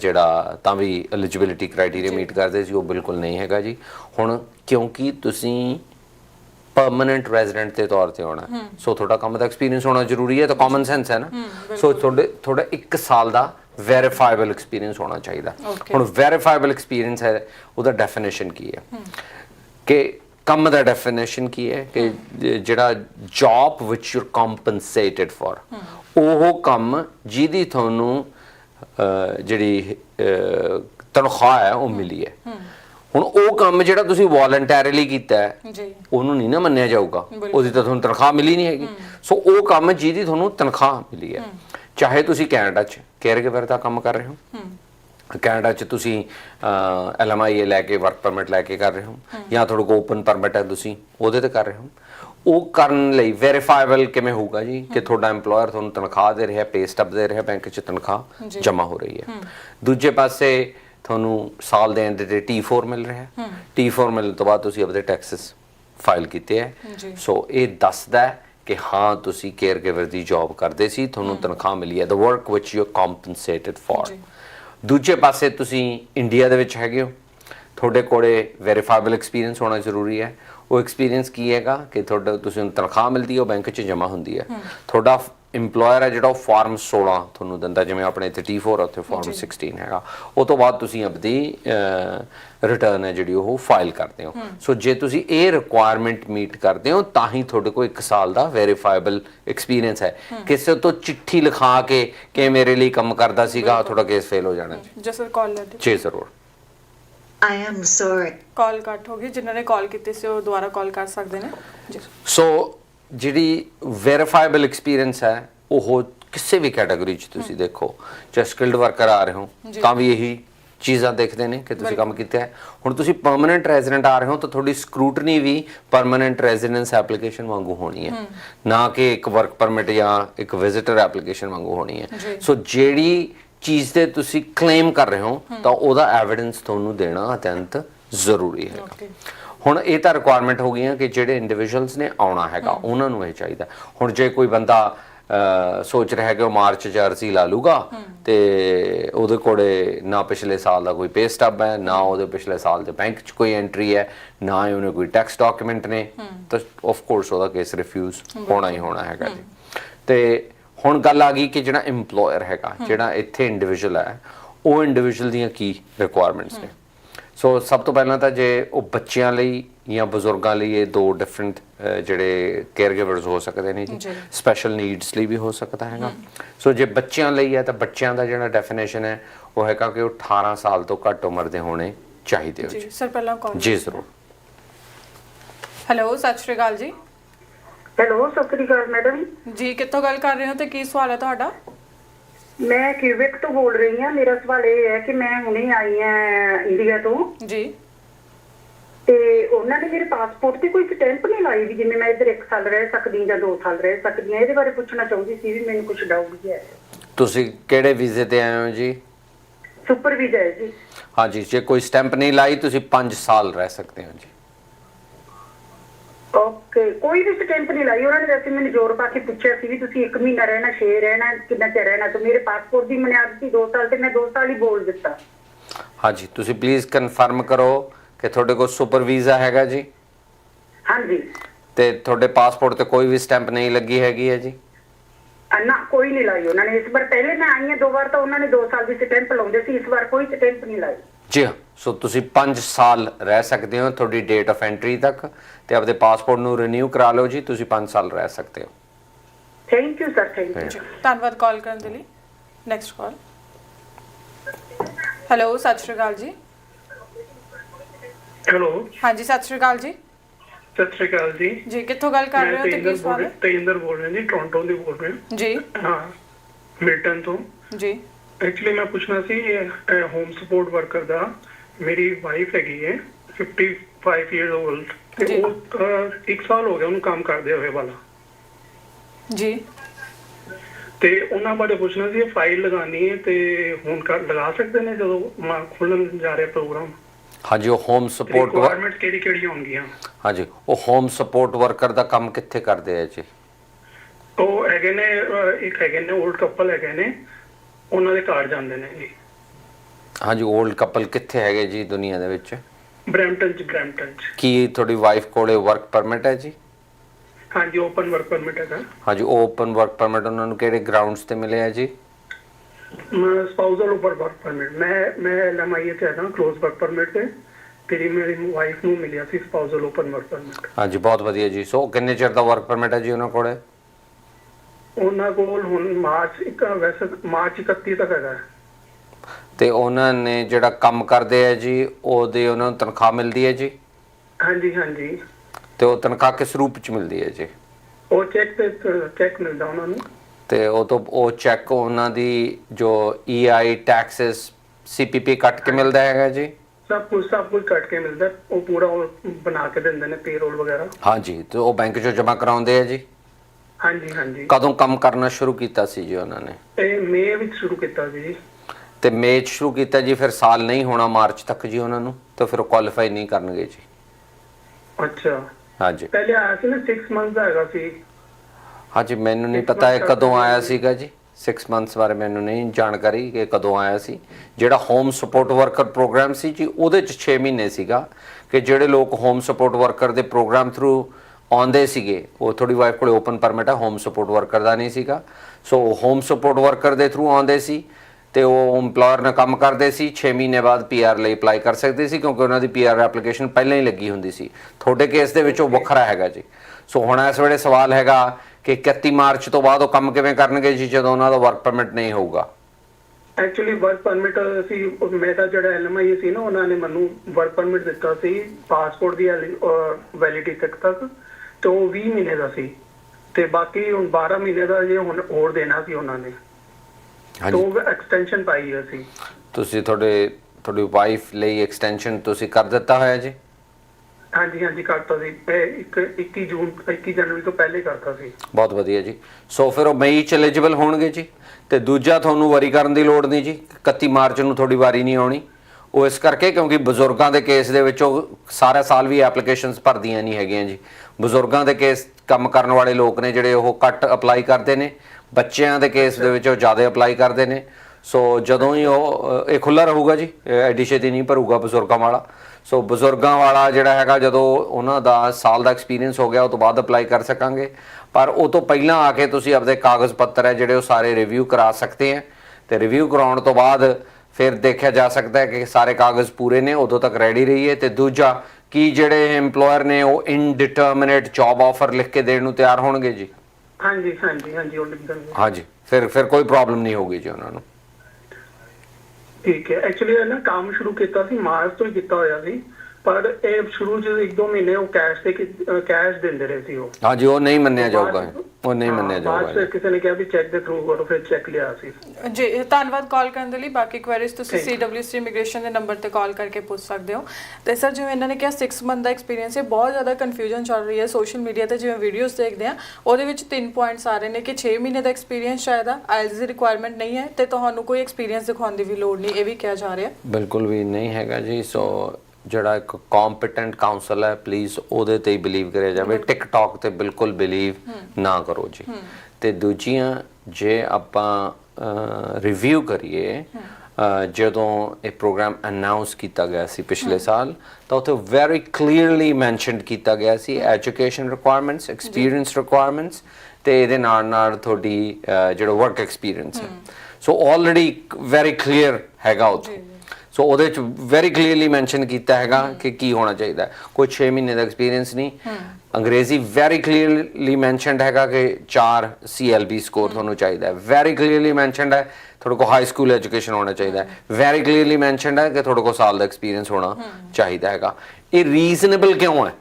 ਜਿਹੜਾ ਤਾਂ ਵੀ ਐਲੀਜੀਬਿਲਿਟੀ ਕ੍ਰਾਈਟੇਰੀਆ ਮੀਟ ਕਰਦੇ ਸੀ ਉਹ ਬਿਲਕੁਲ ਨਹੀਂ ਹੈਗਾ ਜੀ। ਹੁਣ ਕਿਉਂਕਿ ਤੁਸੀਂ ਪਰਮਨੈਂਟ ਰੈਜ਼ੀਡੈਂਟ ਦੇ ਤੌਰ ਤੇ ਆਉਣਾ ਹੈ। ਸੋ ਤੁਹਾਡਾ ਕੰਮ ਦਾ ਐਕਸਪੀਰੀਅੰਸ ਹੋਣਾ ਜ਼ਰੂਰੀ ਹੈ ਤਾਂ ਕਾਮਨ ਸੈਂਸ ਹੈ ਨਾ। ਸੋ ਤੁਹਾਡੇ ਤੁਹਾਡਾ 1 ਸਾਲ ਦਾ ਵੈਰੀਫਾਈਬਲ ਐਕਸਪੀਰੀਅੰਸ ਹੋਣਾ ਚਾਹੀਦਾ. ਹੁਣ ਵੈਰੀਫਾਈਬਲ ਐਕਸਪੀਰੀਅੰਸ ਹੈ ਉਹਦਾ ਡੈਫੀਨੇਸ਼ਨ ਕੀ ਹੈ? ਕਿ ਕੰਮ ਦਾ ਡੈਫੀਨੇਸ਼ਨ ਕੀ ਹੈ? ਕਿ ਜਿਹੜਾ ਜੌਬ ਵਿਚ ਯੂ ਕੰਪਨਸੇਟਡ ਫॉर ਉਹ ਕੰਮ ਜਿਹਦੀ ਤੁਹਾਨੂੰ ਜਿਹੜੀ ਤਨਖਾਹ ਹੈ ਉਹ ਮਿਲੀ ਹੈ। ਹੁਣ ਉਹ ਕੰਮ ਜਿਹੜਾ ਤੁਸੀਂ ਵੋਲੰਟੈਰੀਲੀ ਕੀਤਾ ਹੈ ਜੀ। ਉਹਨੂੰ ਨਹੀਂ ਨਾ ਮੰਨਿਆ ਜਾਊਗਾ। ਉਹਦੀ ਤਾਂ ਤੁਹਾਨੂੰ ਤਨਖਾਹ ਮਿਲੀ ਨਹੀਂ ਹੈਗੀ। ਸੋ ਉਹ ਕੰਮ ਜਿਹਦੀ ਤੁਹਾਨੂੰ ਤਨਖਾਹ ਮਿਲੀ ਹੈ। ਚਾਹੇ ਤੁਸੀਂ ਕੈਨੇਡਾ 'ਚ ਕੇਅਰ ਗਿਵਰ ਦਾ ਕੰਮ ਕਰ ਰਹੇ ਹੋ। ਕੈਨੇਡਾ 'ਚ ਤੁਸੀਂ ਐਲਐਮਆਈ ਲੈ ਕੇ ਵਰਕ ਪਰਮਿਟ ਲੈ ਕੇ ਕਰ ਰਹੇ ਹੋ। ਜਾਂ ਤੁਹਾਡੇ ਕੋਲ ਓਪਨ ਪਰਮਿਟ ਹੈ ਤੁਸੀਂ ਉਹਦੇ ਤੇ ਕਰ ਰਹੇ ਹੋ। ਉਹ ਕਰਨ ਲਈ ਵੈਰੀਫਾਈਬਲ ਕਿਵੇਂ ਹੋਊਗਾ ਜੀ? ਕਿ ਤੁਹਾਡਾ EMPLOYER ਤੁਹਾਨੂੰ ਤਨਖਾਹ ਦੇ ਰਿਹਾ ਪੇ ਸਟੱਬ ਦੇ ਰਿਹਾ ਬੈਂਕ 'ਚ ਤਨਖਾਹ ਜਮ੍ਹਾਂ ਹੋ ਰਹੀ ਹੈ। ਦੂਜੇ ਪਾਸੇ ਤੁਹਾਨੂੰ ਸਾਲ ਦੇ ਐਂਡ ਤੇ T4 ਮਿਲ ਰਿਹਾ ਹੈ। T4 ਮਿਲਣ ਤੋਂ ਬਾਅਦ ਤੁਸੀਂ ਆਪਣੇ ਟੈਕਸਸ ਫਾਈਲ ਕੀਤੇ ਹੈ। ਸੋ ਇਹ ਦੱਸਦਾ ਹੈ ਕਿ ਹਾਂ ਤੁਸੀਂ ਕੇਅਰ ਗਿਵਰ ਦੀ ਜੌਬ ਕਰਦੇ ਸੀ ਤੁਹਾਨੂੰ ਤਨਖਾਹ ਮਿਲੀ ਹੈ। Which you are compensated for. ਜੀ। ਦੂਜੇ ਪਾਸੇ ਤੁਸੀਂ ਇੰਡੀਆ ਦੇ ਵਿੱਚ ਹੈਗੇ ਹੋ। ਤੁਹਾਡੇ ਕੋਲੇ ਵੈਰੀਫਾਈਬਲ ਐਕਸਪੀਰੀਅੰਸ ਹੋਣਾ ਜ਼ਰੂਰੀ ਹੈ। ਉਹ ਐਕਸਪੀਰੀਅੰਸ ਕੀ ਹੈਗਾ ਕਿ ਤੁਹਾਡਾ ਤੁਸੀਂ ਨੂੰ ਤਨਖਾਹ ਮਿਲਦੀ ਹੈ ਉਹ ਬੈਂਕ 'ਚ ਜਮ੍ਹਾਂ ਹੁੰਦੀ ਹੈ। ਤੁਹਾਡਾ EMPLOYER ਹੈ ਜਿਹੜਾ ਉਹ ਫਾਰਮ 16 ਤੁਹਾਨੂੰ ਦਿੰਦਾ ਜਿਵੇਂ ਆਪਣੇ ਇੱਥੇ T4 ਹੈ ਉੱਥੇ ਫਾਰਮ 16 ਹੈਗਾ। ਉਹ ਤੋਂ ਬਾਅਦ ਤੁਸੀਂ ਆਪਦੀ ਰਿਟਰਨ ਹੈ ਜਿਹੜੀ ਉਹ ਫਾਈਲ ਕਰਦੇ ਹੋ। ਸੋ ਜੇ ਤੁਸੀਂ ਇਹ ਰਿਕੁਆਇਰਮੈਂਟ ਮੀਟ ਕਰਦੇ ਹੋ ਤਾਂ ਹੀ ਤੁਹਾਡੇ ਕੋਲ 1 ਸਾਲ ਦਾ ਵੈਰੀਫਾਈਬਲ ਐਕਸਪੀਰੀਅੰਸ ਹੈ। ਕਿਸੇ ਤੋਂ ਚਿੱਠੀ ਲਿਖਾ ਕੇ ਕਿ ਮੇਰੇ ਲਈ ਕੰਮ ਕਰਦਾ ਸੀਗਾ ਤੁਹਾਡਾ ਕੇਸ ਫੇਲ ਹੋ ਜਾਣਾ। ਜਸਰ ਕਾਲ ਲੈ ਜੀ ਜ਼ਰੂਰ। I am sorry. ਕਾਲ ਕੱਟ ਹੋ ਗਈ ਜਿਨ੍ਹਾਂ ਨੇ ਕਾਲ ਕੀਤੀ ਸੀ ਉਹ ਦੁਬਾਰਾ ਕਾਲ ਕਰ ਸਕਦੇ ਨੇ? ਜੀ। ਸੋ ਜਿਹੜੀ ਵੈਰੀਫਾਈਬਲ ਐਕਸਪੀਰੀਅੰਸ ਹੈ ਉਹ ਕਿਸੇ ਵੀ ਕੈਟਾਗਰੀ 'ਚ ਤੁਸੀਂ ਦੇਖੋ। ਜੇ ਸਕਿਲਡ ਵਰਕਰ ਆ ਰਹੇ ਹੋ। ਤਾਂ ਵੀ ਇਹੀ ਚੀਜ਼ਾਂ ਦੇਖਦੇ ਨੇ ਕਿ ਤੁਸੀਂ ਕੰਮ ਕੀਤਾ ਹੈ। ਹੁਣ ਤੁਸੀਂ ਪਰਮਨੈਂਟ ਰੈਜ਼ੀਡੈਂਟ ਆ ਰਹੇ ਹੋ ਤਾਂ ਤੁਹਾਡੀ ਸਕਰੂਟਨੀ ਵੀ ਪਰਮਨੈਂਟ ਰੈਜ਼ੀਡੈਂਸ ਐਪਲੀਕੇਸ਼ਨ ਵਾਂਗੂ ਹੋਣੀ ਹੈ। ਨਾ ਕਿ ਇੱਕ ਵਰਕ ਪਰਮਿਟ ਜਾਂ ਇੱਕ ਵਿਜ਼ਿਟਰ ਐਪਲੀਕੇਸ਼ਨ ਵਾਂਗੂ ਹੋਣੀ ਹੈ। ਸੋ ਜਿਹੜੀ ਚੀਜ਼ ਤੇ ਤੁਸੀਂ ਕਲੇਮ ਕਰ ਰਹੇ ਹੋ ਤਾਂ ਉਹਦਾ ਐਵੀਡੈਂਸ ਤੁਹਾਨੂੰ ਦੇਣਾ ਅਤਿਅੰਤ ਜ਼ਰੂਰੀ ਹੈ ਹੁਣ ਇਹ ਤਾਂ ਰਿਕੁਆਇਰਮੈਂਟ ਹੋ ਗਈਆਂ ਕਿ ਜਿਹੜੇ ਇੰਡੀਵਿਜੂਅਲਸ ਨੇ ਆਉਣਾ ਹੈਗਾ ਉਹਨਾਂ ਨੂੰ ਇਹ ਚਾਹੀਦਾ। ਹੁਣ ਜੇ ਕੋਈ ਬੰਦਾ ਸੋਚ ਰਿਹਾ ਹੈ ਕਿ ਉਹ ਮਾਰਚ ਚ ਅਰਜ਼ੀ ਲਾ ਲੂਗਾ ਤੇ ਉਹਦੇ ਕੋਲੇ ਨਾ ਪਿਛਲੇ ਸਾਲ ਦਾ ਕੋਈ ਪੇ ਸਟੱਬ ਹੈ ਨਾ ਉਹਦੇ ਪਿਛਲੇ ਸਾਲ ਦੇ ਬੈਂਕ ਚ ਕੋਈ ਐਂਟਰੀ ਹੈ ਨਾ ਹੀ ਉਹਨੇ ਕੋਈ ਟੈਕਸ ਡਾਕੂਮੈਂਟ ਨੇ ਤਾਂ ਆਫ ਕੋਰਸ ਉਹਦਾ ਕੇਸ ਰਿਫਿਊਜ਼ ਹੋਣਾ ਹੀ ਹੋਣਾ ਹੈਗਾ ਜੀ। ਤੇ ਹੁਣ ਗੱਲ ਆ ਗਈ ਕਿ ਜਿਹੜਾ EMPLOYER ਹੈਗਾ ਜਿਹੜਾ ਇੱਥੇ ਇੰਡੀਵਿਜੂਅਲ ਹੈ ਉਹ ਇੰਡੀਵਿਜੂਅਲ ਦੀਆਂ ਕੀ ਰਿਕੁਆਇਰਮੈਂਟਸ ਨੇ? ਸੋ ਸਭ ਤੋਂ ਪਹਿਲਾਂ ਤਾਂ ਜੇ ਉਹ ਬੱਚਿਆਂ ਲਈ ਜਾਂ ਬਜ਼ੁਰਗਾਂ ਲਈ ਇਹ ਦੋ ਡਿਫਰੈਂਟ ਜਿਹੜੇ ਕੇਅਰਗਿਵਰਸ ਹੋ ਸਕਦੇ ਨੇ ਜੀ। ਸਪੈਸ਼ਲ ਨੀਡਸ ਲਈ ਵੀ ਹੋ ਸਕਦਾ ਹੈਗਾ। ਸੋ ਜੇ ਬੱਚਿਆਂ ਲਈ ਹੈ ਤਾਂ ਬੱਚਿਆਂ ਦਾ ਜਿਹੜਾ ਡੈਫੀਨੇਸ਼ਨ ਹੈ ਉਹ ਹੈਗਾ ਕਿ ਉਹ 18 ਸਾਲ ਤੋਂ ਘੱਟ ਉਮਰ ਦੇ ਹੋਣੇ ਚਾਹੀਦੇ ਹੋ ਜੀ ਸਰ ਪਹਿਲਾਂ ਕਾਲ ਜੀ ਜ਼ਰੂਰ। ਹੈਲੋ ਸਤਿ ਸ਼੍ਰੀ ਅਕਾਲ ਜੀ। ਹੈਲੋ ਸਤਿ ਸ੍ਰੀ ਅਕਾਲ ਮੈਡਮ। ਜੀ ਕਿੱਥੋਂ ਗੱਲ ਕਰ ਰਹੇ ਹੋ ਤੇ ਕੀ ਸਵਾਲ ਹੈ ਤੁਹਾਡਾ? ਮੈਂ ਕਿਊਬਿਕ ਤੋਂ ਬੋਲ ਰਹੀ ਹਾਂ। ਮੇਰਾ ਸਵਾਲ ਇਹ ਹੈ ਕਿ ਮੈਂ ਹੁਣੇ ਆਈ ਹਾਂ ਇੰਡੀਆ ਤੋਂ। ਜੀ। ਤੇ ਉਹਨਾਂ ਨੇ ਮੇਰੇ ਪਾਸਪੋਰਟ ਤੇ ਕੋਈ ਸਟੈਂਪ ਨਹੀਂ ਲਾਈ ਵੀ ਜਿਵੇਂ ਮੈਂ ਇੱਧਰ 1 ਸਾਲ ਰਹਿ ਸਕਦੀ ਹਾਂ ਜਾਂ 2 ਸਾਲ ਰਹਿ ਸਕਦੀ ਹਾਂ। ਇਹਦੇ ਬਾਰੇ ਪੁੱਛਣਾ ਚਾਹੁੰਦੀ ਸੀ ਵੀ ਮੈਨੂੰ ਕੁਝ ਡਾਊਟ ਹੈ। ਤੁਸੀਂ ਕਿਹੜੇ ਵੀਜ਼ੇ ਤੇ ਆਏ ਹੋ ਜੀ? ਸੁਪਰ ਵੀਜ਼ਾ ਹੈ ਜੀ। ਹਾਂਜੀ ਜੇ ਕੋਈ ਸਟੈਂਪ ਨਹੀਂ ਲਾਈ ਤੁਸੀਂ 5 ਸਾਲ ਰਹਿ ਸਕਦੇ ਹੋ ਜੀ। ਓਕੇ ਕੋਈ ਵੀ ਸਟੈਂਪ ਨਹੀਂ ਲਾਈ ਉਹਨਾਂ ਨੇ ਵੈਸੇ ਮੈਨੂੰ ਜ਼ੋਰ ਪਾ ਕੇ ਪੁੱਛਿਆ ਸੀ ਵੀ ਤੁਸੀਂ 1 ਮਹੀਨਾ ਰਹਿਣਾ 6 ਰਹਿਣਾ ਕਿੰਨਾ ਚਿਰ ਰਹਿਣਾ। ਤੇ ਮੇਰੇ ਪਾਸਪੋਰਟ ਦੀ ਮਿਆਦ ਸੀ 2 ਸਾਲ ਤੇ ਮੈਂ 2 ਸਾਲ ਹੀ ਬੋਲ ਦਿੱਤਾ। ਹਾਂਜੀ ਤੁਸੀਂ ਪਲੀਜ਼ ਕਨਫਰਮ ਕਰੋ ਕਿ ਤੁਹਾਡੇ ਕੋਲ ਸੁਪਰ ਵੀਜ਼ਾ ਹੈਗਾ ਜੀ? ਹਾਂਜੀ। ਤੇ ਤੁਹਾਡੇ ਪਾਸਪੋਰਟ ਤੇ ਕੋਈ ਵੀ ਸਟੈਂਪ ਨਹੀਂ ਲੱਗੀ ਹੈਗੀ ਹੈ ਜੀ? ਨਾ ਕੋਈ ਨਹੀਂ ਲਾਈ ਉਹਨਾਂ ਨੇ। ਇਸ ਵਾਰ ਪਹਿਲੇ ਮੈਂ ਆਈ ਹਾਂ ਦੋ ਵਾਰ ਤਾਂ ਉਹਨਾਂ ਨੇ 2 ਸਾਲ ਦੀ ਸਟੈਂਪ ਲਾਉਂਦੇ ਸੀ ਇਸ ਵਾਰ ਕੋਈ ਸਟੈਂਪ ਨਹੀਂ ਲਾਈ। ਜੀ ਹਾਂ। ਸੋ ਤੁਸੀਂ 5 ਸਾਲ ਰਹਿ ਸਕਦੇ ਹੋ ਤੁਹਾਡੀ ਡੇਟ ਆਫ ਐਂਟਰੀ ਤੱਕ ਤੇ ਆਪਦੇ ਪਾਸਪੋਰਟ ਨੂੰ ਰੀਨਿਊ ਕਰਾ ਲਓ ਜੀ ਤੁਸੀਂ 5 ਸਾਲ ਰਹਿ ਸਕਦੇ ਹੋ। Thank you sir thank you ਜੀ ਧੰਨਵਾਦ ਕਾਲ ਕਰਨ ਦੇ ਲਈ। ਨੈਕਸਟ ਕਾਲ ਹੈਲੋ ਸਤਿ ਸ਼੍ਰੀ ਅਕਾਲ ਜੀ। ਹੈਲੋ ਹਾਂਜੀ ਸਤਿ ਸ਼੍ਰੀ ਅਕਾਲ ਜੀ। ਸਤਿ ਸ਼੍ਰੀ ਅਕਾਲ ਜੀ। ਜੀ ਕਿੱਥੋਂ ਗੱਲ ਕਰ ਰਹੇ ਹੋ ਤੇ ਕੀ ਸਵਾਲ ਬੋਲ ਹੈ? ਤੇਜਿੰਦਰ ਬੋਲ ਰਿਹਾ ਜੀ ਟੋਰਾਂਟੋ ਦੀ ਬੋਲ ਰਿਹਾ। ਜੀ। ਹਾਂ ਮਿਲਟਨ ਤੋਂ। ਜੀ। ਐਕਚੁਅਲੀ ਮੈਂ ਪੁੱਛਣਾ ਸੀ ਹੋਮ ਸਪੋਰਟ ਵਰਕਰ ਦਾ ਮੇਰੀ ਵਾਈਫ ਹੈਗੀ ਹੈ 55 ਇਅਰਸ 올ਡ ਜੀ। ਤੇ ਉਹ ਅਹ, ਇੱਕ ਸਾਲ ਹੋ ਗਿਆ ਉਹਨੂੰ ਕੰਮ ਕਰਦੇ ਹੋਏ ਵਾਲਾ। ਜੀ। ਤੇ ਉਹਨਾਂ ਬਾਰੇ ਪੁੱਛਣਾ ਸੀ ਫਾਈਲ ਲਗਾਣੀ ਹੈ ਤੇ ਹੁਣ ਕਰ ਲਗਾ ਸਕਦੇ ਨੇ ਜਦੋਂ ਮੈਂ ਖੁੱਲਣ ਜਾ ਰਿਹਾ ਪ੍ਰੋਗਰਾਮ ਹਾਂਜੀ ਉਹ ਹੋਮ ਸਪੋਰਟ ਰਿਕੁਆਇਰਮੈਂਟ ਕਿਹੜੀ ਕਿਹੜੀਆਂ ਹੋਣਗੀਆਂ? ਹਾਂਜੀ ਉਹ ਹੋਮ ਸਪੋਰਟ ਵਰਕਰ ਦਾ ਕੰਮ ਕਿੱਥੇ ਕਰਦੇ ਆ ਜੀ? ਉਹ ਹੈਗੇ ਨੇ ਇੱਕ ਹੈਗੇ ਨੇ 올ਡ ਕਪਲ ਹੈਗੇ ਨੇ ਉਹਨਾਂ ਦੇ ਘਰ ਜਾਂਦੇ ਨੇ ਜੀ। ਹਾਂਜੀ 올ਡ ਕਪਲ ਕਿੱਥੇ ਹੈਗੇ ਜੀ ਦੁਨੀਆ ਦੇ ਵਿੱਚ? ਬ੍ਰੈਂਟਨ ਚ ਬ੍ਰੈਂਟਨ ਚ। ਕੀ ਤੁਹਾਡੀ ਵਾਈਫ ਕੋਲੇ ਵਰਕ ਪਰਮਿਟ ਹੈ ਜੀ? ਹਾਂਜੀ ਓਪਨ ਵਰਕ ਪਰਮਿਟ ਹੈਗਾ। ਹਾਂਜੀ ਉਹ ਓਪਨ ਵਰਕ ਪਰਮਿਟ ਉਹਨਾਂ ਨੂੰ ਕਿਹੜੇ ਗਰਾਊਂਡਸ ਤੇ ਮਿਲਿਆ ਜੀ? ਮੈਂ ਸਪਾਊਸਲ ਉੱਪਰ ਵਰਕ ਪਰਮਿਟ ਮੈਂ ਮੈਂ ਐਲਐਮਆਈ ਤੇ ਹੈਗਾ ਕਲੋਜ਼ ਵਰਕ ਪਰਮਿਟ ਤੇ। ਤੇਰੀ ਮੇਰੀ ਵਾਈਫ ਨੂੰ ਮਿਲਿਆ ਸੀ ਸਪਾਊਸਲ ਓਪਨ ਵਰਕ ਪਰਮਿਟ ਹਾਂਜੀ ਬਹੁਤ ਵਧੀਆ ਜੀ। ਸੋ ਕਿੰਨੇ ਚਿਰ ਦਾ ਵਰਕ ਪਰਮਿਟ ਹੈ ਜੀ ਉਹਨਾਂ ਕੋਲੇ? ਉਹਨਾਂ ਕੋਲ ਹੁਣ ਮਾਰਚ ਇੱਕ ਵੈਸੇ ਮਾਰਚ 31 ਤੱਕ ਹੈਗਾ ਤੇ ਉਹਨਾਂ ਨੇ ਜਿਹੜਾ ਕੰਮ ਕਰਦੇ ਆ ਜੀ ਉਹਦੇ ਉਹਨਾਂ ਨੂੰ ਤਨਖਾਹ ਮਿਲਦੀ ਹੈ ਜੀ? ਹਾਂਜੀ ਹਾਂਜੀ। ਤੇ ਉਹ ਤਨਖਾਹ ਕਿਸ ਰੂਪ ਚ ਮਿਲਦੀ ਹੈ ਜੀ? ਉਹ ਚੈੱਕ ਤੇ ਚੈੱਕ ਮਿਲਦਾ ਉਹਨਾਂ ਨੂੰ। ਤੇ ਉਹ ਤੋਂ ਉਹ ਚੈੱਕ ਉਹਨਾਂ ਦੀ ਜੋ ਈਆਈ ਟੈਕਸਸ ਸੀਪੀਪੀ ਕੱਟ ਕੇ ਮਿਲਦਾ ਹੈਗਾ ਜੀ? ਸਭ ਕੁਝ ਸਭ ਕੁਝ ਕੱਟ ਕੇ ਮਿਲਦਾ। ਉਹ ਪੂਰਾ ਉਹ ਬਣਾ ਕੇ ਦਿੰਦੇ ਨੇ ਪੇਰੋਲ ਵਗੈਰਾ। ਹਾਂਜੀ ਤੇ ਉਹ ਬੈਂਕ 'ਚੋਂ ਜਮ੍ਹਾਂ ਕਰਾਉਂਦੇ ਆ ਜੀ? ਹਾਂਜੀ ਹਾਂਜੀ। ਕਦੋਂ ਕੰਮ ਕਰਨਾ ਸ਼ੁਰੂ ਕੀਤਾ ਸੀ ਜੀ ਉਹਨਾਂ ਨੇ? ਇਹ ਮਈ ਵਿੱਚ ਸ਼ੁਰੂ ਕੀਤਾ ਸੀ ਜੀ। ਤੇ ਮਈ 'ਚ ਸ਼ੁਰੂ ਕੀਤਾ ਜੀ ਫਿਰ ਸਾਲ ਨਹੀਂ ਹੋਣਾ ਮਾਰਚ ਤੱਕ ਜੀ ਉਹਨਾਂ ਨੂੰ ਤਾਂ ਫਿਰ ਕੁਆਲੀਫਾਈ ਨਹੀਂ ਕਰਨਗੇ ਜੀ। ਅੱਛਾ। ਹਾਂਜੀ। ਪਹਿਲੇ ਆਇਆ ਸੀ ਨਾ 6 ਮੰਥ ਦਾ ਹੈਗਾ ਸੀ। ਹਾਂਜੀ ਮੈਨੂੰ ਨਹੀਂ ਪਤਾ ਇਹ ਕਦੋਂ ਆਇਆ ਸੀਗਾ ਜੀ। 6 ਮੰਥਸ ਬਾਰੇ ਮੈਨੂੰ ਨਹੀਂ ਜਾਣਕਾਰੀ ਕਿ ਕਦੋਂ ਆਇਆ ਸੀ। ਜਿਹੜਾ ਹੋਮ ਸਪੋਰਟ ਵਰਕਰ ਪ੍ਰੋਗਰਾਮ ਸੀ ਜੀ ਉਹਦੇ ਚ 6 ਮਹੀਨੇ ਸੀਗਾ ਕਿ ਜਿਹੜੇ ਲੋਕ ਹੋਮ ਸਪੋਰਟ ਵਰਕਰ ਦੇ ਪ੍ਰੋਗਰਾਮ ਥਰੂ ਆਉਂਦੇ ਸੀਗੇ। ਉਹ ਥੋੜੀ ਵਾਈਫ ਕੋਲੇ ਓਪਨ ਪਰਮਿਟ ਹੈ ਹੋਮ ਸਪੋਰਟ ਵਰਕਰ ਦਾ ਨਹੀਂ ਸੀਗਾ। ਸੋ ਹੋਮ ਸਪੋਰਟ ਵਰਕਰ ਦੇ ਥਰੂ ਆਉਂਦੇ ਸੀ ਤੇ ਉਹ EMPLOYER ਨਾਲ ਕੰਮ ਕਰਦੇ ਸੀ। 6 ਮਹੀਨੇ ਬਾਅਦ ਪੀਆਰ ਲਈ ਅਪਲਾਈ ਕਰ ਸਕਦੇ ਸੀ ਕਿਉਂਕਿ ਉਹਨਾਂ ਦੀ ਪੀਆਰ ਐਪਲੀਕੇਸ਼ਨ ਪਹਿਲਾਂ ਹੀ ਲੱਗੀ ਹੁੰਦੀ ਸੀ। ਤੁਹਾਡੇ ਕੇਸ ਦੇ ਵਿੱਚ ਉਹ ਵੱਖਰਾ ਹੈਗਾ ਜੀ। ਸੋ ਹੁਣ ਇਸ ਵੇਲੇ ਸਵਾਲ ਹੈਗਾ ਕਿ 31 ਮਾਰਚ ਤੋਂ ਬਾਅਦ ਉਹ ਕੰਮ ਕਿਵੇਂ ਕਰਨਗੇ ਜੀ ਜਦੋਂ ਉਹਨਾਂ ਦਾ ਵਰਕ ਪਰਮਿਟ ਨਹੀਂ ਹੋਊਗਾ? ਐਕਚੁਅਲੀ ਵਰਕ ਪਰਮਿਟ ਸੀ ਮੇਰਾ ਜਿਹੜਾ ਐਲਐਮਆਈ ਸੀ ਨਾ ਉਹਨਾਂ ਨੇ ਮੈਨੂੰ ਵਰਕ ਪਰਮਿਟ ਦਿੱਤਾ ਸੀ। ਪਾਸਪੋਰਟ ਦੀ ਵੈਲਿਡਿਟੀ ਤੱਕ ਤੱਕ। ਤੇ ਉਹ 20 ਮਹੀਨੇ ਦਾ ਸੀ ਤੇ ਬਾਕੀ ਹੁਣ 12 ਮਹੀਨੇ ਦਾ ਜੇ ਹੁਣ ਹੋਰ ਦੇਣਾ ਸੀ ਉਹਨਾਂ ਨੇ। ਤੇ ਹਾਂਜੀ ਉਹ ਐਕਸਟੈਂਸ਼ਨ ਪਾਈ ਹੈ ਸੀ। ਤੁਸੀਂ ਤੁਹਾਡੇ ਤੁਹਾਡੀ ਵਾਈਫ ਲਈ ਐਕਸਟੈਂਸ਼ਨ ਤੁਸੀਂ ਕਰ ਦਿੱਤਾ ਹੋਇਆ ਜੀ? ਹਾਂਜੀ ਹਾਂਜੀ ਕਰਤਾ ਸੀ। ਇਹ ਇੱਕ 21 ਜੂਨ 21 ਜਨਵਰੀ ਤੋਂ ਪਹਿਲੇ ਕਰਤਾ ਸੀ। ਬਹੁਤ ਵਧੀਆ ਜੀ। ਸੋ ਫਿਰ ਉਹ ਮਈ ਚ ਐਲੀਜੀਬਲ ਹੋਣਗੇ ਜੀ। ਤੇ ਦੂਜਾ ਤੁਹਾਨੂੰ ਵਰੀ ਕਰਨ ਦੀ ਲੋੜ ਨਹੀਂ ਜੀ। 31 ਮਾਰਚ ਨੂੰ ਤੁਹਾਡੀ ਵਾਰੀ ਨਹੀਂ ਆਉਣੀ। ਉਹ ਇਸ ਕਰਕੇ ਕਿਉਂਕਿ ਬਜ਼ੁਰਗਾਂ ਦੇ ਕੇਸ ਦੇ ਵਿੱਚ ਉਹ ਸਾਰਾ ਸਾਲ ਵੀ ਐਪਲੀਕੇਸ਼ਨਸ ਭਰਦੀਆਂ ਨਹੀਂ ਹੈਗੀਆਂ ਜੀ। ਬਜ਼ੁਰਗਾਂ ਦੇ ਕੇਸ ਕੰਮ ਕਰਨ ਵਾਲੇ ਲੋਕ ਨੇ ਜਿਹੜੇ ਉਹ ਘੱਟ ਅਪਲਾਈ ਕਰਦੇ ਨੇ। ਬੱਚਿਆਂ ਦੇ ਕੇਸ ਦੇ ਵਿੱਚ ਉਹ ਜ਼ਿਆਦਾ ਅਪਲਾਈ ਕਰਦੇ ਨੇ। ਸੋ ਜਦੋਂ ਹੀ ਉਹ ਇਹ ਖੁੱਲਾ ਰਹੂਗਾ ਜੀ ਐਡੀਸ਼ੇ 'ਤੇ ਨਹੀਂ ਭਰੂਗਾ ਬਜ਼ੁਰਗਾਂ ਵਾਲਾ। ਸੋ ਬਜ਼ੁਰਗਾਂ ਵਾਲਾ ਜਿਹੜਾ ਹੈਗਾ ਜਦੋਂ ਉਹਨਾਂ ਦਾ ਸਾਲ ਦਾ ਐਕਸਪੀਰੀਅੰਸ ਹੋ ਗਿਆ, ਉਹ ਤੋਂ ਬਾਅਦ ਅਪਲਾਈ ਕਰ ਸਕਾਂਗੇ। ਪਰ ਉਹ ਤੋਂ ਪਹਿਲਾਂ ਆ ਕੇ ਤੁਸੀਂ ਆਪਦੇ ਕਾਗਜ਼ ਪੱਤਰ ਹੈ ਜਿਹੜੇ ਉਹ ਸਾਰੇ ਰਿਵਿਊ ਕਰਾ ਸਕਦੇ ਹੈ। ਤੇ ਰਿਵਿਊ ਕਰਾਉਣ ਤੋਂ ਬਾਅਦ ਫਿਰ ਦੇਖਿਆ ਜਾ ਸਕਦਾ ਹੈ ਕਿ ਸਾਰੇ ਕਾਗਜ਼ ਪੂਰੇ ਨੇ ਉਦੋਂ ਤੱਕ ਰੈਡੀ ਰਹੀਏ। ਤੇ ਦੂਜਾ ਕੀ ਜਿਹੜੇ EMPLOYER ਨੇ ਉਹ ਇਨਡਿਟਰਮਿਨੇਟ ਜੌਬ ਆਫਰ ਲਿਖ ਕੇ ਦੇਣ ਨੂੰ ਤਿਆਰ ਹੋਣਗੇ ਜੀ? ਹਾਂਜੀ ਹਾਂਜੀ ਹਾਂਜੀ ਉਹ ਲਿਖ ਦਿੰਦੇ ਹਾਂਜੀ ਫਿਰ ਫਿਰ ਕੋਈ ਪ੍ਰੋਬਲਮ ਨਹੀਂ ਹੋਗੀ ਜੀ ਉਹਨਾਂ ਨੂੰ। ਠੀਕ ਹੈ ਐਕਚੁਅਲੀ ਨਾ ਕੰਮ ਸ਼ੁਰੂ ਕੀਤਾ ਸੀ ਮਾਰਚ ਤੋਂ ਹੀ ਕੀਤਾ ਹੋਇਆ ਸੀ। ਪਰ ਇਹ ਸ਼ੁਰੂ ਚ ਇੱਕ ਦੋ ਮਹੀਨੇ ਉਹ ਕੈਸ਼ ਤੇ ਕੈਸ਼ ਦਿੰਦੇ ਰਹੇ ਸੀ ਉਹ। ਹਾਂਜੀ ਉਹ ਨਹੀਂ ਮੰਨਿਆ ਜਾਊਗਾ। ਬਾਅਦ- ਉਹ ਨਹੀਂ ਮੰਨਿਆ ਬਾਅਦ ਜਾਊਗਾ। ਚ ਕਿਸੇ ਨੇ ਕਿਹਾ ਵੀ ਚੈੱਕ ਦੇ ਥਰੂ ਕਰੋ ਫਿਰ ਚੈੱਕ ਲਿਆ ਸੀ। ਜੀ ਧੰਨਵਾਦ ਕਾਲ ਕਰਨ ਦੇ ਲਈ। ਬਾਕੀ ਕੁਐਰੀਜ਼ ਤੁਸੀਂ. CWC ਇਮੀਗ੍ਰੇਸ਼ਨ ਦੇ ਨੰਬਰ ਤੇ ਕਾਲ ਕਰਕੇ ਪੁੱਛ ਸਕਦੇ ਹੋ। ਤੇ ਸਰ ਜਿਵੇਂ ਇਹਨਾਂ ਨੇ ਕਿਹਾ 6 ਮੰਥ ਦਾ ਐਕਸਪੀਰੀਅੰਸ ਹੈ। ਬਹੁਤ ਜ਼ਿਆਦਾ ਕਨਫਿਊਜ਼ਨ ਚੱਲ ਰਹੀ ਹੈ ਸੋਸ਼ਲ ਮੀਡੀਆ ਤੇ। ਜਿਵੇਂ ਵੀਡੀਓਜ਼ ਦੇਖਦੇ ਆ ਉਹਦੇ ਵਿੱਚ ਤਿੰਨ ਪੁਆਇੰਟਸ ਆ ਰਹੇ ਨੇ ਕਿ 6 ਮਹੀਨੇ ਦਾ ਐਕਸਪੀਰੀਅੰਸ ਸ਼ਾਇਦ ਆ। ਆਇਲਸ ਦੀ ਰਿਕੁਆਇਰਮੈਂਟ ਨਹੀਂ ਹੈ ਤੇ ਤੁਹਾਨੂੰ ਕੋਈ ਐਕਸਪੀਰੀਅੰਸ ਦਿਖਾਉਣ ਦੀ ਵੀ ਲੋੜ ਨਹੀਂ ਇਹ ਵੀ ਕਿਹਾ ਜਾ ਰਿਹਾ। ਬਿਲਕੁਲ ਵੀ ਨਹੀਂ ਹੈਗਾ ਜੀ। ਸੋ ਜਿਹੜਾ ਇੱਕ ਕੰਪੀਟੈਂਟ ਕਾਉਂਸਲ ਹੈ ਪਲੀਜ਼ ਉਹਦੇ ਤੇ ਹੀ ਬਲੀਵ ਕਰਿਆ ਜਾਵੇ। ਟਿਕਟੌਕ ਤੇ ਬਿਲਕੁਲ ਬਲੀਵ ਨਾ ਕਰੋ ਜੀ। ਤੇ ਦੂਜੀਆਂ ਜੇ ਆਪਾਂ ਰਿਵਿਊ ਕਰੀਏ ਜਦੋਂ ਇਹ ਪ੍ਰੋਗਰਾਮ ਅਨਾਉਂਸ ਕੀਤਾ ਗਿਆ ਸੀ ਪਿਛਲੇ ਸਾਲ ਤਾਂ ਉੱਥੇ ਵੈਰੀ ਕਲੀਅਰਲੀ ਮੈਂਸ਼ਨਡ ਕੀਤਾ ਗਿਆ ਸੀ ਐਜੂਕੇਸ਼ਨ ਰਿਕੁਆਇਰਮੈਂਟਸ ਐਕਸਪੀਰੀਅੰਸ ਰਿਕੁਆਇਰਮੈਂਟਸ ਤੇ ਇਹਦੇ ਨਾਲ ਨਾਲ ਤੁਹਾਡੀ ਜਿਹੜਾ ਵਰਕ ਐਕਸਪੀਰੀਅੰਸ ਹੈ। ਸੋ ਆਲਰੇਡੀ ਵੈਰੀ ਕਲੀਅਰ ਹੈਗਾ ਉੱਥੇ। ਸੋ ਉਹਦੇ ਚ ਵੈਰੀ ਕਲੀਅਰਲੀ ਮੈਂਸ਼ਨ ਕੀਤਾ ਹੈਗਾ ਕਿ ਕੀ ਹੋਣਾ ਚਾਹੀਦਾ। ਕੋਈ 6 ਮਹੀਨੇ ਦਾ ਐਕਸਪੀਰੀਅੰਸ ਨਹੀਂ। ਅੰਗਰੇਜ਼ੀ ਵੈਰੀ ਕਲੀਅਰਲੀ ਮੈਂਸ਼ਨਡ ਹੈਗਾ ਕਿ 4 CLB ਸਕੋਰ ਤੁਹਾਨੂੰ ਚਾਹੀਦਾ ਹੈ। ਵੈਰੀ ਕਲੀਅਰਲੀ ਮੈਂਸ਼ਨਡ ਹੈ ਤੁਹਾਡੇ ਕੋਲ ਹਾਈ ਸਕੂਲ ਐਜੂਕੇਸ਼ਨ ਹੋਣਾ ਚਾਹੀਦਾ ਹੈ। ਵੈਰੀ ਕਲੀਅਰਲੀ ਮੈਂਸ਼ਨਡ ਹੈ ਕਿ ਤੁਹਾਡੇ ਕੋਲ ਸਾਲ ਦਾ ਐਕਸਪੀਰੀਅੰਸ ਹੋਣਾ ਚਾਹੀਦਾ ਹੈਗਾ। ਇਹ ਰੀਜ਼ਨੇਬਲ ਕਿਉਂ ਹੈ?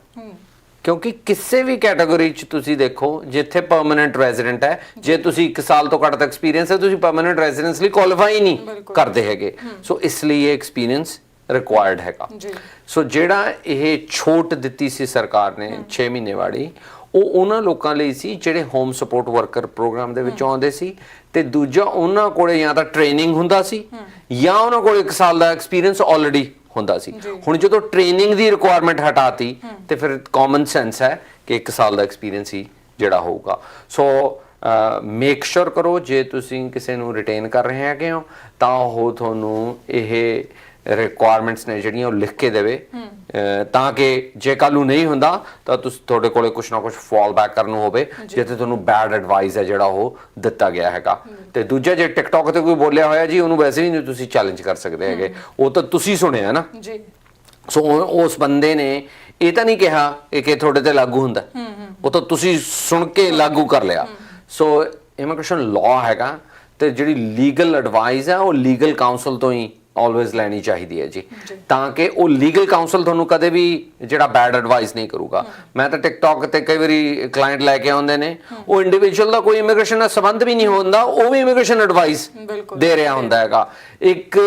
ਕਿਉਂਕਿ ਕਿਸੇ ਵੀ ਕੈਟਾਗਰੀ ਚ ਤੁਸੀਂ ਦੇਖੋ ਜਿੱਥੇ ਪਰਮਨੈਂਟ ਰੈਜ਼ੀਡੈਂਟ ਹੈ ਜੇ ਤੁਸੀਂ 1 ਸਾਲ ਤੋਂ ਘੱਟ ਦਾ ਐਕਸਪੀਰੀਅੰਸ ਹੈ ਤੁਸੀਂ ਪਰਮਨੈਂਟ ਰੈਜ਼ੀਡੈਂਸ ਲਈ ਕੁਆਲੀਫਾਈ ਨਹੀਂ। ਕਰਦੇ ਹੈਗੇ। ਸੋ ਇਸ ਲਈ ਇਹ ਐਕਸਪੀਰੀਅੰਸ ਰਿਕੁਆਇਰਡ ਹੈਗਾ। ਸੋ ਜਿਹੜਾ ਇਹ ਛੋਟ ਦਿੱਤੀ ਸੀ ਸਰਕਾਰ ਨੇ 6 ਮਹੀਨੇ ਵਾਲੀ ਉਹ ਉਹਨਾਂ ਲੋਕਾਂ ਲਈ ਸੀ ਜਿਹੜੇ ਹੋਮ ਸਪੋਰਟ ਵਰਕਰ ਪ੍ਰੋਗਰਾਮ ਦੇ ਵਿੱਚੋਂ ਆਉਂਦੇ ਸੀ ਤੇ ਦੂਜਾ ਉਹਨਾਂ ਕੋਲੇ ਜਾਂ ਤਾਂ ਟ੍ਰੇਨਿੰਗ ਹੁੰਦਾ ਸੀ ਜਾਂ ਉਹਨਾਂ ਕੋਲ 1 ਸਾਲ ਦਾ ਐਕਸਪੀਰੀਅੰਸ ਆਲਰੇਡੀ ਹੁੰਦਾ ਸੀ। ਹੁਣ ਜਦੋਂ ਟ੍ਰੇਨਿੰਗ ਦੀ ਰਿਕੁਆਇਰਮੈਂਟ ਹਟਾਤੀ ਤੇ ਫਿਰ ਕਾਮਨ ਸੈਂਸ ਹੈ ਕਿ 1 ਸਾਲ ਦਾ ਐਕਸਪੀਰੀਅੰਸ ਹੀ ਜਿਹੜਾ ਹੋਊਗਾ। ਸੋ ਮੇਕ ਸ਼ੋਰ ਕਰੋ ਜੇ ਤੁਸੀਂ ਕਿਸੇ ਨੂੰ ਰਿਟੇਨ ਕਰ ਰਹੇ ਹੈਗੇ ਹੋ ਤਾਂ ਉਹ ਤੁਹਾਨੂੰ ਇਹ ਰਿਕੁਆਇਰਮੈਂਟਸ ਨੇ ਜਿਹੜੀਆਂ ਉਹ ਲਿਖ ਕੇ ਦੇਵੇ। ਤਾਂ ਕਿ ਜੇ ਕੱਲ ਨੂੰ ਨਹੀਂ ਹੁੰਦਾ ਤਾਂ ਤੁਸੀਂ ਤੁਹਾਡੇ ਕੋਲੇ ਕੁਝ ਨਾ ਕੁਝ ਫਾਲ ਬੈਕ ਕਰਨ ਨੂੰ ਹੋਵੇ ਜਿੱਥੇ ਤੁਹਾਨੂੰ ਬੈਡ ਐਡਵਾਈਸ ਹੈ ਜਿਹੜਾ ਉਹ ਦਿੱਤਾ ਗਿਆ ਹੈਗਾ। ਤੇ ਦੂਜਾ ਜੇ ਟਿਕਟੌਕ ਤੇ ਕੋਈ ਬੋਲਿਆ ਹੋਇਆ ਜੀ ਉਹਨੂੰ ਵੈਸੇ ਵੀ ਨਹੀਂ ਤੁਸੀਂ ਚੈਲੰਜ ਕਰ ਸਕਦੇ ਹੈਗੇ। ਉਹ ਤਾਂ ਤੁਸੀਂ ਸੁਣਿਆ ਨਾ? ਜੀ। ਸੋ ਉਸ ਬੰਦੇ ਨੇ ਇਹ ਤਾਂ ਨਹੀਂ ਕਿਹਾ ਕਿ ਤੁਹਾਡੇ ਤੇ ਲਾਗੂ ਹੁੰਦਾ। ਉਹ ਤਾਂ ਤੁਸੀਂ ਸੁਣ ਕੇ ਲਾਗੂ ਕਰ ਲਿਆ। ਸੋ ਇਮੀਗ੍ਰੇਸ਼ਨ ਲਾਅ ਹੈਗਾ ਤੇ ਜਿਹੜੀ ਲੀਗਲ ਐਡਵਾਈਸ ਹੈ ਉਹ ਲੀਗਲ ਕਾਉਂਸਲ ਤੋਂ ਹੀ ਆਲਵੇਜ਼ ਲੈਣੀ ਚਾਹੀਦੀ ਹੈ ਜੀ। ਤਾਂ ਕਿ ਉਹ ਲੀਗਲ ਕਾਉਂਸਲ ਤੁਹਾਨੂੰ ਕਦੇ ਵੀ ਜਿਹੜਾ ਬੈਡ ਐਡਵਾਈਸ ਨਹੀਂ ਕਰੂਗਾ। ਮੈਂ ਤਾਂ ਟਿਕਟੌਕ ਤੇ ਕਈ ਵਾਰੀ ਕਲਾਇੰਟ ਲੈ ਕੇ ਆਉਂਦੇ ਨੇ। ਉਹ ਇੰਡੀਵਿਜੂਅਲ ਦਾ ਕੋਈ ਇਮੀਗ੍ਰੇਸ਼ਨ ਨਾਲ ਸੰਬੰਧ ਵੀ ਨਹੀਂ ਹੁੰਦਾ ਉਹ ਵੀ ਇਮੀਗ੍ਰੇਸ਼ਨ ਐਡਵਾਈਸ। ਦੇ ਰਿਹਾ ਹੁੰਦਾ ਹੈਗਾ। ਇੱਕ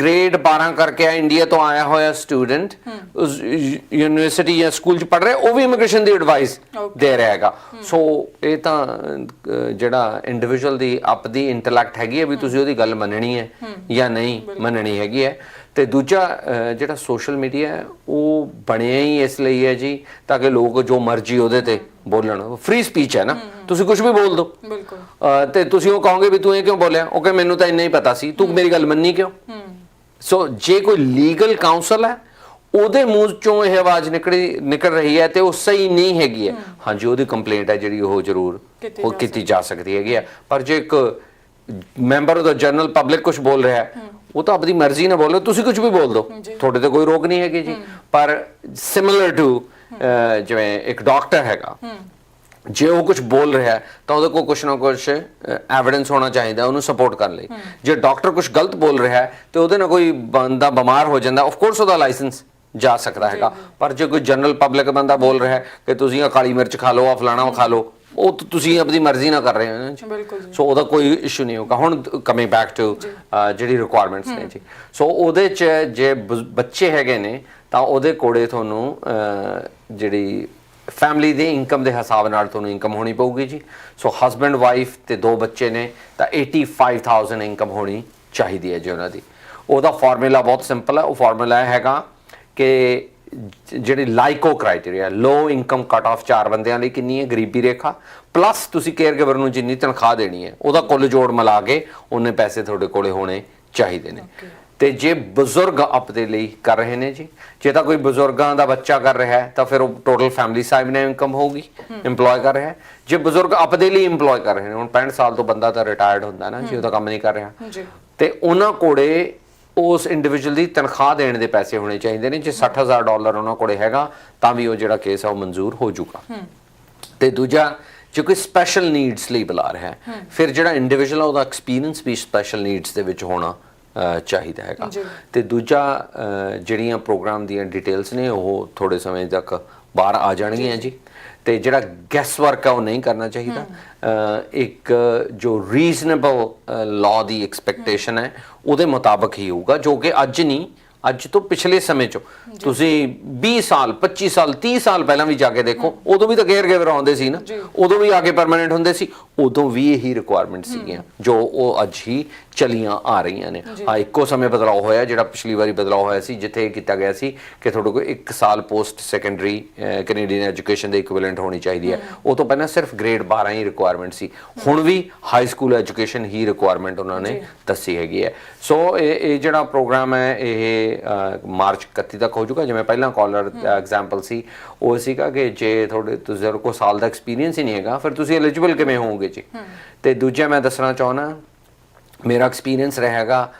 ਗ੍ਰੇਡ 12 ਕਰਕੇ ਆ ਇੰਡੀਆ ਤੋਂ ਆਇਆ ਹੋਇਆ ਸਟੂਡੈਂਟ ਉਸ ਯੂਨੀਵਰਸਿਟੀ ਜਾਂ ਸਕੂਲ ਚ ਪੜ ਰਿਹਾ ਉਹ ਵੀ ਇਮੀਗ੍ਰੇਸ਼ਨ ਦੀ ਐਡਵਾਈਸ. ਦੇ ਰਿਹਾ ਹੈਗਾ। ਸੋ ਇਹ ਤਾਂ ਜਿਹੜਾ ਇੰਡੀਵਿਜੂਅਲ ਦੀ ਆਪਦੀ ਇੰਟੈਲੈਕਟ ਹੈਗੀ ਹੈ ਵੀ ਤੁਸੀਂ ਉਹਦੀ ਗੱਲ ਮੰਨਣੀ ਹੈ ਜਾਂ ਨਹੀਂ ਮੰਨਣੀ ਹੈਗੀ ਹੈ। ਤੇ ਦੂਜਾ ਜਿਹੜਾ ਸੋਸ਼ਲ ਮੀਡੀਆ ਹੈ ਉਹ ਬਣਿਆ ਹੀ ਇਸ ਲਈ ਹੈ ਜੀ ਤਾਂ ਕਿ ਲੋਕ ਜੋ ਮਰਜ਼ੀ ਉਹਦੇ ਤੇ ਬੋਲਣ। ਫ੍ਰੀ ਸਪੀਚ ਹੈ ਨਾ। ਤੁਸੀਂ ਕੁਝ ਵੀ ਬੋਲ ਦਿਓ। ਬਿਲਕੁਲ। ਤੇ ਤੁਸੀਂ ਉਹ ਕਹੋਗੇ ਵੀ ਤੂੰ ਇਹ ਕਿਉਂ ਬੋਲਿਆ? ਉਹ ਕਹੇ ਮੈਨੂੰ ਤਾਂ ਇੰਨਾ ਹੀ ਪਤਾ ਸੀ। ਤੂੰ ਮੇਰੀ ਗੱਲ ਮੰਨੀ ਕਿਉਂ? ਸੋ ਜੇ ਕੋਈ ਲੀਗਲ ਕਾਉਂਸਲ ਹੈ ਉਹਦੇ ਮੂੰਹ ਚੋਂ ਇਹ ਆਵਾਜ਼ ਨਿਕਲੀ ਨਿਕਲ ਰਹੀ ਹੈ ਤੇ ਉਹ ਸਹੀ ਨਹੀਂ ਹੈਗੀ ਹੈ। ਹਾਂਜੀ ਉਹਦੀ ਕੰਪਲੇਂਟ ਹੈ ਜਿਹੜੀ ਉਹ ਜ਼ਰੂਰ ਉਹ ਕੀਤੀ ਜਾ ਸਕਦੀ ਹੈਗੀ ਹੈ। ਪਰ ਜੇ ਇੱਕ member of the general public ਕੁਝ ਬੋਲ ਰਿਹਾ ਹੈ। ਉਹ ਤਾਂ ਆਪਣੀ ਮਰਜ਼ੀ ਨਾਲ ਬੋਲੋ ਤੁਸੀਂ ਕੁਝ ਵੀ ਬੋਲ ਦਿਓ। ਤੁਹਾਡੇ ਤੇ ਕੋਈ ਰੋਕ ਨਹੀਂ ਹੈਗੀ ਜੀ। ਪਰ ਸਿਮਿਲਰ ਟੂ ਜਿਵੇਂ ਇੱਕ ਡਾਕਟਰ ਹੈਗਾ। ਜੇ ਉਹ ਕੁਝ ਬੋਲ ਰਿਹਾ ਤਾਂ ਉਹਦੇ ਕੋਲ ਕੁਝ ਨਾ ਕੁਝ ਐਵੀਡੈਂਸ ਹੋਣਾ ਚਾਹੀਦਾ ਉਹਨੂੰ ਸਪੋਰਟ ਕਰਨ ਲਈ। ਜੇ ਡਾਕਟਰ ਕੁਝ ਗਲਤ ਬੋਲ ਰਿਹਾ ਤੇ ਉਹਦੇ ਨਾਲ ਕੋਈ ਬੰਦਾ ਬਿਮਾਰ ਹੋ ਜਾਂਦਾ ਆਫ ਕੋਰਸ ਉਹਦਾ ਲਾਇਸੈਂਸ ਜਾ ਸਕਦਾ ਹੈਗਾ। ਪਰ ਜੇ ਕੋਈ ਜਨਰਲ ਪਬਲਿਕ ਬੰਦਾ ਬੋਲ ਰਿਹਾ ਕਿ ਤੁਸੀਂ ਆ ਕਾਲੀ ਮਿਰਚ ਖਾ ਲਓ ਆ ਫਲਾਣਾ ਖਾ ਲਓ ਉਹ ਤਾਂ ਤੁਸੀਂ ਆਪਣੀ ਮਰਜ਼ੀ ਨਾਲ ਕਰ ਰਹੇ ਹੋ ਨਾ ਜੀ। ਬਿਲਕੁਲ ਜੀ। ਸੋ ਉਹਦਾ ਕੋਈ ਇਸ਼ੂ ਨਹੀਂ ਹੋਗਾ ਹੁਣ ਕਮਿੰਗ ਬੈਕ ਟੂ ਜਿਹੜੀ ਰਿਕੁਆਇਰਮੈਂਟਸ ਨੇ ਜੀ। ਸੋ ਉਹਦੇ ਚ ਜੇ ਬੱਚੇ ਹੈਗੇ ਨੇ ਤਾਂ ਉਹਦੇ ਕੋਲੇ ਤੁਹਾਨੂੰ ਜਿਹੜੀ ਫੈਮਿਲੀ ਦੀ ਇਨਕਮ ਦੇ ਹਿਸਾਬ ਨਾਲ ਤੁਹਾਨੂੰ ਇਨਕਮ ਹੋਣੀ ਪਊਗੀ ਜੀ। ਸੋ ਹਸਬੰਡ ਵਾਈਫ ਤੇ ਦੋ ਬੱਚੇ ਨੇ ਤਾਂ 85000 ਇਨਕਮ ਹੋਣੀ ਚਾਹੀਦੀ ਹੈ ਜੀ ਉਹਨਾਂ ਦੀ। ਉਹਦਾ ਫਾਰਮੂਲਾ ਬਹੁਤ ਸਿੰਪਲ ਹੈ। ਉਹ ਫਾਰਮੂਲਾ ਹੈਗਾ ਕਿ ਜਿਹੜੀ ਲਾਈਕੋ criteria low income cut off ਚਾਰ ਬੰਦਿਆਂ ਲਈ ਕਿੰਨੀ ਹੈ ਗਰੀਬੀ ਰੇਖਾ। ਪਲੱਸ ਤੁਸੀਂ ਕੇਅਰਗਿਵਰ ਨੂੰ ਜਿੰਨੀ ਤਨਖਾਹ ਦੇਣੀ ਹੈ ਉਹਦਾ ਕੁੱਲ ਜੋੜ ਮਿਲਾ ਕੇ ਉਹਨੇ ਪੈਸੇ ਤੁਹਾਡੇ ਕੋਲੇ ਹੋਣੇ ਚਾਹੀਦੇ ਨੇ। ਤੇ ਜੇ ਬਜ਼ੁਰਗ ਆਪਦੇ ਲਈ ਕਰ ਰਹੇ ਨੇ ਜੀ ਜੇ ਤਾਂ ਕੋਈ ਬਜ਼ੁਰਗਾਂ ਦਾ ਬੱਚਾ ਕਰ ਰਿਹਾ ਹੈ ਤਾਂ ਫਿਰ ਉਹ ਟੋਟਲ ਫੈਮਿਲੀ ਸਾਈਬ ਨੇ ਇਨਕਮ ਹੋਊਗੀ EMPLOY ਕਰ ਰਿਹਾ ਹੈ। ਜੇ ਬਜ਼ੁਰਗ ਆਪਦੇ ਲਈ EMPLOY ਕਰ ਰਹੇ ਨੇ ਹੁਣ 65 ਸਾਲ ਤੋਂ ਬੰਦਾ ਤਾਂ ਰਿਟਾਇਰਡ ਹੁੰਦਾ ਨਾ ਜੀ ਉਹ ਤਾਂ ਕੰਮ ਨਹੀਂ ਕਰ ਰਿਹਾ। ਜੀ। ਤੇ ਉਹਨਾਂ ਕੋਲੇ ਉਸ ਇੰਡੀਵਿਜੂਅਲ ਦੀ ਤਨਖਾਹ ਦੇਣ ਦੇ ਪੈਸੇ ਹੋਣੇ ਚਾਹੀਦੇ ਨੇ। ਜੇ 60000 ਡਾਲਰ ਉਹਨਾਂ ਕੋਲੇ ਹੈਗਾ ਤਾਂ ਵੀ ਉਹ ਜਿਹੜਾ ਕੇਸ ਆ ਉਹ ਮਨਜ਼ੂਰ ਹੋ ਜਾਊਗਾ। ਤੇ ਦੂਜਾ ਜੇ ਕੋਈ ਸਪੈਸ਼ਲ ਨੀਡਸ ਲਈ ਬੁਲਾ ਰਿਹਾ ਹੈ ਫਿਰ ਜਿਹੜਾ ਇੰਡੀਵਿਜੂਅਲ ਆ ਉਹਦਾ ਐਕਸਪੀਰੀਅੰਸ ਵੀ ਸਪੈਸ਼ਲ ਨੀਡਸ ਦੇ ਵਿੱਚ ਹੋਣਾ ਚਾਹੀਦਾ ਹੈਗਾ। ਤੇ ਦੂਜਾ ਜਿਹੜੀਆਂ ਪ੍ਰੋਗਰਾਮ ਦੀਆਂ ਡਿਟੇਲਸ ਨੇ ਉਹ ਥੋੜੇ ਸਮੇਂ ਤੱਕ ਬਾਹਰ ਆ ਜਾਣਗੀਆਂ ਜੀ। ਤੇ ਜਿਹੜਾ ਗੈਸ ਵਰਕ ਆ ਉਹ ਨਹੀਂ ਕਰਨਾ ਚਾਹੀਦਾ। ਇੱਕ ਜੋ ਰੀਜ਼ਨੇਬਲ ਲਾਅ ਦੀ ਐਕਸਪੈਕਟੇਸ਼ਨ ਹੈ ਉਹਦੇ ਮੁਤਾਬਕ ਹੀ ਹੋਊਗਾ ਜੋ ਕਿ ਅੱਜ ਨਹੀਂ ਅੱਜ ਤੋਂ ਪਿਛਲੇ ਸਮੇਂ ਚੋਂ। ਤੁਸੀਂ 20 ਸਾਲ 25 ਸਾਲ 30 ਸਾਲ ਪਹਿਲਾਂ ਵੀ ਜਾ ਕੇ ਦੇਖੋ ਉਦੋਂ ਵੀ ਤਾਂ ਕੇਅਰ ਗਿਵਰ ਆਉਂਦੇ ਸੀ ਨਾ। ਉਦੋਂ ਵੀ ਆ ਕੇ ਪਰਮਨੈਂਟ ਹੁੰਦੇ ਸੀ ਉਦੋਂ ਵੀ ਇਹੀ ਰਿਕੁਆਇਰਮੈਂਟ ਸੀਗੀਆਂ ਜੋ ਉਹ ਅੱਜ ਹੀ ਚਲੀਆਂ ਆ ਰਹੀਆਂ ਨੇ। ਹਾਂ ਇੱਕੋ ਸਮੇਂ ਬਦਲਾਅ ਹੋਇਆ ਜਿਹੜਾ ਪਿਛਲੀ ਵਾਰੀ ਬਦਲਾਅ ਹੋਇਆ ਸੀ ਜਿੱਥੇ ਕੀਤਾ ਗਿਆ ਸੀ ਕਿ ਤੁਹਾਡੇ ਕੋਲ 1 ਸਾਲ ਪੋਸਟ ਸੈਕੰਡਰੀ ਕੈਨੇਡੀਅਨ ਐਜੂਕੇਸ਼ਨ ਦੇ ਇਕੁਇਵਲੈਂਟ ਹੋਣੀ ਚਾਹੀਦੀ ਹੈ। ਉਹ ਤੋਂ ਪਹਿਲਾਂ ਸਿਰਫ ਗ੍ਰੇਡ 12 ਹੀ ਰਿਕੁਆਇਰਮੈਂਟ ਸੀ। ਹੁਣ ਵੀ ਹਾਈ ਸਕੂਲ ਐਜੂਕੇਸ਼ਨ ਹੀ ਰਿਕੁਆਇਰਮੈਂਟ ਉਹਨਾਂ ਨੇ ਦੱਸੀ ਹੈਗੀ ਹੈ। ਸੋ ਇਹ ਜਿਹੜਾ ਪ੍ਰੋਗਰਾਮ ਹੈ ਇਹ ਮਾਰਚ 31 ਤੱਕ ਹੋ ਜਾਊਗਾ। ਜਿਵੇਂ ਪਹਿਲਾਂ ਕਾਲਰ ਐਗਜ਼ਾਮਪਲ ਸੀ ਉਹ ਸੀਗਾ ਕਿ ਜੇ ਤੁਹਾਡੇ ਤੁਸੀਂ ਕੋ ਸਾਲ ਦਾ ਐਕਸਪੀਰੀਅੰਸ ਹੀ ਨਹੀਂ ਹੈਗਾ ਫਿਰ ਤੁਸੀਂ ਐਲੀਜੀਬਲ ਕਿਵੇਂ ਹੋਵੋਗੇ ਜੀ? ਤੇ ਦੂਜਾ ਮੈਂ ਦੱਸਣਾ ਚਾਹੁੰਦਾ ਮੇਰਾ ਐਕਸਪੀਰੀਅੰਸ ਰਹੇਗਾ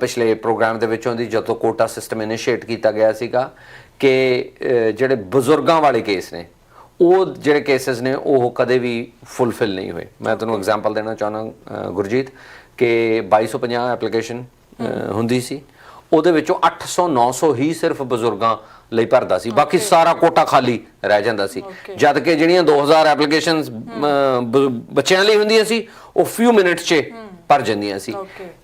ਪਿਛਲੇ ਪ੍ਰੋਗਰਾਮ ਦੇ ਵਿੱਚੋਂ ਦੀ ਜਦੋਂ ਕੋਟਾ ਸਿਸਟਮ ਇਨੀਸ਼ੀਏਟ ਕੀਤਾ ਗਿਆ ਸੀਗਾ ਕਿ ਜਿਹੜੇ ਬਜ਼ੁਰਗਾਂ ਵਾਲੇ ਕੇਸ ਨੇ ਉਹ ਜਿਹੜੇ ਕੇਸਸ ਨੇ ਉਹ ਕਦੇ ਵੀ ਫੁੱਲਫਿਲ ਨਹੀਂ ਹੋਏ। ਮੈਂ ਤੁਹਾਨੂੰ ਐਗਜ਼ਾਮਪਲ ਦੇਣਾ ਅਹ, ਗੁਰਜੀਤ ਕਿ 2250 ਐਪਲੀਕੇਸ਼ਨ ਹੁੰਦੀ ਸੀ। ਉਹਦੇ ਵਿੱਚੋਂ 800 900 ਹੀ ਸਿਰਫ ਬਜ਼ੁਰਗਾਂ ਲਈ ਭਰਦਾ ਸੀ। ਬਾਕੀ ਸਾਰਾ ਕੋਟਾ ਖਾਲੀ ਰਹਿ ਜਾਂਦਾ ਸੀ। ਜਦ ਕਿ ਜਿਹੜੀਆਂ 2000 ਐਪਲੀਕੇਸ਼ਨਸ ਬੱਚਿਆਂ ਲਈ ਹੁੰਦੀਆਂ ਸੀ ਉਹ ਫਿਊ ਮਿੰਟ 'ਚ ਭਰ ਜਾਂਦੀਆਂ ਸੀ.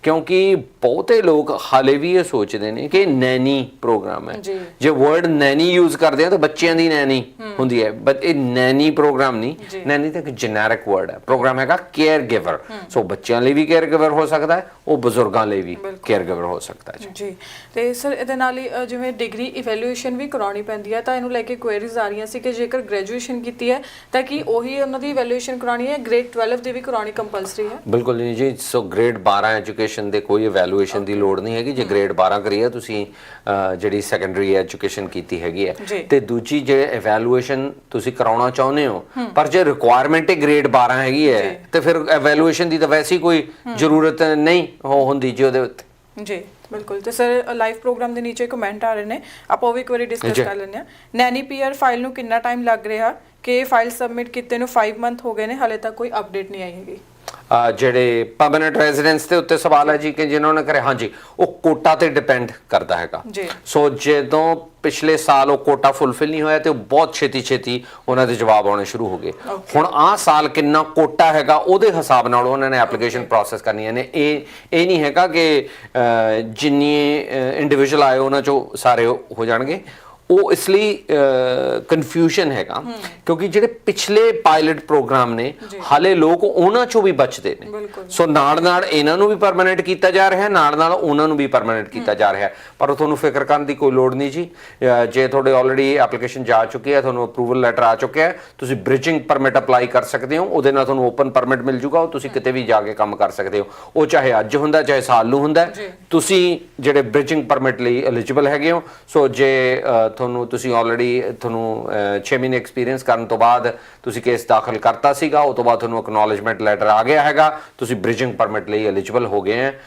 ਕਿਉਂਕਿ ਬਹੁਤੇ ਲੋਕ ਹਾਲੇ ਵੀ ਇਹ ਸੋਚਦੇ ਨੇ ਕਿ ਨੈਨੀ ਪ੍ਰੋਗਰਾਮ ਹੈ। ਜੀ। ਵਰਡ ਨੈਨੀ ਯੂਜ਼ ਕਰਦੇ ਆ ਤਾਂ ਬੱਚਿਆਂ ਦੀ ਨੈਨੀ ਹੁੰਦੀ ਹੈ। ਬਟ ਇਹ ਨੈਨੀ ਪ੍ਰੋਗਰਾਮ ਨਹੀਂ। ਨੈਨੀ ਤਾਂ ਇੱਕ ਜੈਨਰਿਕ ਵਰਡ ਹੈ। ਪ੍ਰੋਗਰਾਮ ਹੈਗਾ ਕੇਅਰ ਗਿਵਰ ਸੋ ਬੱਚਿਆਂ ਲਈ ਵੀ ਕੇਅਰ ਗਿਵਰ ਹੋ ਸਕਦਾ ਹੈ ਉਹ ਬਜ਼ੁਰਗਾਂ ਲਈ ਵੀ ਕੇਅਰ ਗਿਵਰ ਹੋ ਸਕਦਾ ਹੈ। ਜੀ। ਤੇ ਸਰ ਇਹਦੇ ਨਾਲ ਹੀ ਜਿਵੇਂ ਡਿਗਰੀ ਇਵੈਲੂਏਸ਼ਨ ਵੀ ਕਰਾਉਣੀ ਪੈਂਦੀ ਹੈ ਤਾਂ ਇਹਨੂੰ ਲੈ ਕੇ ਕੁਐਰੀਜ਼ ਆ ਰਹੀਆਂ ਸੀ ਕਿ ਜੇਕਰ ਗ੍ਰੈਜੂਏਸ਼ਨ ਕੀਤੀ ਹੈ ਤਾਂ ਕੀ ਉਹੀ ਉਹਨਾਂ ਦੀ ਇਵੈਲੂਏਸ਼ਨ ਕਰਾਉਣੀ ਹੈ ਗ੍ਰੇਡ 12 ਦੀ ਵੀ ਕਰਾਉਣੀ ਕੰਪਲਸਰੀ ਹੈ? ਬਿਲਕੁਲ ਨਹੀਂ ਜੀ। ਸੋ ਗ੍ਰੇਡ 12 ਐਜੂਕੇਸ਼ਨ ਦੇ ਕੋਈ ਇਵੈਲੂਏਸ਼ਨ ਦੀ ਲੋੜ ਨਹੀਂ ਹੈਗੀ। ਜੇ ਗ੍ਰੇਡ 12 ਕਰੀ ਹੈ ਤੁਸੀਂ ਜਿਹੜੀ ਸੈਕੰਡਰੀ ਐਜੂਕੇਸ਼ਨ ਕੀਤੀ ਹੈਗੀ ਹੈ। ਤੇ ਦੂਜੀ ਜੇ ਇਵੈਲੂਏਸ਼ਨ ਤੁਸੀਂ ਕਰਾਉਣਾ ਚਾਹੁੰਦੇ ਹੋ ਪਰ ਜੇ ਰਿਕੁਆਇਰਮੈਂਟ ਹੈ ਗ੍ਰੇਡ 12 ਹੈਗੀ ਹੈ ਤੇ ਫਿਰ ਇਵੈਲੂਏਸ਼ਨ ਦੀ ਤਾਂ ਵੈਸੇ ਹੀ ਕੋਈ ਜ਼ਰੂਰਤ ਨਹੀਂ ਹੋ ਹੁੰਦੀ ਜੀ ਉਹਦੇ ਉੱਤੇ। ਜੀ ਬਿਲਕੁਲ। ਤੇ ਸਰ ਲਾਈਵ ਪ੍ਰੋਗਰਾਮ ਦੇ ਨੀਚੇ ਕਮੈਂਟ ਆ ਰਹੇ ਨੇ। ਆਪਾਂ ਉਹ ਵੀ ਇੱਕ ਵਾਰੀ ਡਿਸਕਸ। ਕਰ ਲੈਂਦੇ ਆ ਨੈਨੀ ਪੀਆਰ ਫਾਈਲ ਨੂੰ ਕਿੰਨਾ ਟਾਈਮ ਲੱਗ ਰਿਹਾ? ਕਿ ਫਾਈਲ ਸਬਮਿਟ ਕੀਤੇ ਨੂੰ 5 ਮੰਥ ਹੋ ਗਏ ਨੇ। ਹਾਲੇ ਤੱਕ ਕੋਈ ਅਪਡੇਟ ਨਹੀਂ ਆਈ ਹੈਗੀ। ਜਿਹੜੇ ਪਰਮਨੈਂਟ ਰੈਜ਼ੀਡੈਂਸ ਦੇ ਉੱਤੇ ਸਵਾਲ ਹੈ ਜੀ ਕਿ ਜਿਨ੍ਹਾਂ ਨੇ ਕਰੇ ਹਾਂਜੀ ਉਹ ਕੋਟਾ ਤੇ ਡਿਪੈਂਡ ਕਰਦਾ ਹੈਗਾ। ਸੋ ਜਦੋਂ ਪਿਛਲੇ ਸਾਲ ਉਹ ਕੋਟਾ ਫੁੱਲਫਿਲ ਨਹੀਂ ਹੋਇਆ ਤੇ ਉਹ ਬਹੁਤ ਛੇਤੀ ਛੇਤੀ ਉਹਨਾਂ ਦੇ ਜਵਾਬ ਆਉਣੇ ਸ਼ੁਰੂ ਹੋ ਗਏ। ਹੁਣ ਆਹ ਸਾਲ ਕਿੰਨਾ ਕੋਟਾ ਹੈਗਾ ਉਹਦੇ ਹਿਸਾਬ ਨਾਲ ਉਹਨਾਂ ਨੇ ਐਪਲੀਕੇਸ਼ਨ ਪ੍ਰੋਸੈਸ ਕਰਨੀਆਂ ਨੇ ਇਹ ਇਹ ਨਹੀਂ ਹੈਗਾ ਕਿ ਜਿੰਨੀ ਇੰਡੀਵਿਜੂਅਲ ਆਏ ਉਹਨਾਂ ਚੋਂ ਸਾਰੇ ਹੋ ਜਾਣਗੇ। ਉਹ ਇਸ ਲਈ ਕਨਫਿਊਜ਼ਨ ਹੈਗਾ ਕਿਉਂਕਿ ਜਿਹੜੇ ਪਿਛਲੇ ਪਾਇਲਟ ਪ੍ਰੋਗਰਾਮ ਨੇ ਹਾਲੇ ਲੋਕ ਉਹਨਾਂ ਚੋਂ ਵੀ ਬਚਦੇ ਨੇ। ਸੋ ਨਾਲ ਨਾਲ ਇਹਨਾਂ ਨੂੰ ਵੀ ਪਰਮਨੈਂਟ ਕੀਤਾ ਜਾ ਰਿਹਾ ਹੈ ਨਾਲ ਨਾਲ ਉਹਨਾਂ ਨੂੰ ਵੀ ਪਰਮਨੈਂਟ ਕੀਤਾ ਜਾ ਰਿਹਾ। ਹੈ ਪਰ ਤੁਹਾਨੂੰ ਫਿਕਰ ਕਰਨ ਦੀ ਕੋਈ ਲੋੜ ਨਹੀਂ ਜੀ। ਜੇ ਤੁਹਾਡੇ ਆਲਰੇਡੀ ਐਪਲੀਕੇਸ਼ਨ ਜਾ ਚੁੱਕੀ ਹੈ ਤੁਹਾਨੂੰ ਅਪਰੂਵਲ ਲੈਟਰ ਆ ਚੁੱਕਿਆ ਹੈ ਤੁਸੀਂ ਬ੍ਰਿਜਿੰਗ ਪਰਮਿਟ ਅਪਲਾਈ ਕਰ ਸਕਦੇ ਹੋ। ਉਹਦੇ ਨਾਲ ਤੁਹਾਨੂੰ ਓਪਨ ਪਰਮਿਟ ਮਿਲ ਜੂਗਾ ਉਹ ਤੁਸੀਂ ਕਿਤੇ ਵੀ ਜਾ ਕੇ ਕੰਮ ਕਰ ਸਕਦੇ ਹੋ। ਉਹ ਚਾਹੇ ਅੱਜ ਹੁੰਦਾ ਚਾਹੇ ਸਾਲ ਨੂੰ ਹੁੰਦਾ। ਤੁਸੀਂ ਜਿਹੜੇ ਬ੍ਰਿਜਿੰਗ ਪਰਮਿਟ ਲਈ ਐਲੀਜੀਬਲ ਹੈਗੇ ਹੋ। ਸੋ ਜੇ ਤੁਹਾਨੂੰ ਤੁਸੀਂ ਆਲਰੇਡੀ ਤੁਹਾਨੂੰ 6 ਮਹੀਨੇ ਐਕਸਪੀਰੀਅੰਸ ਕਰਨ ਤੋਂ ਬਾਅਦ ਤੁਸੀਂ ਕੇਸ ਦਾਖਲ ਕਰਤਾ ਸੀਗਾ ਉਸ ਤੋਂ ਬਾਅਦ ਤੁਹਾਨੂੰ ਐਕਨੋਲਜਮੈਂਟ ਲੈਟਰ ਆ ਗਿਆ ਹੈਗਾ ਤੁਸੀਂ ਬ੍ਰਿਜਿੰਗ ਪਰਮਿਟ ਲਈ ਐਲੀਜੀਬਲ ਹੋ ਗਏ ਹੈ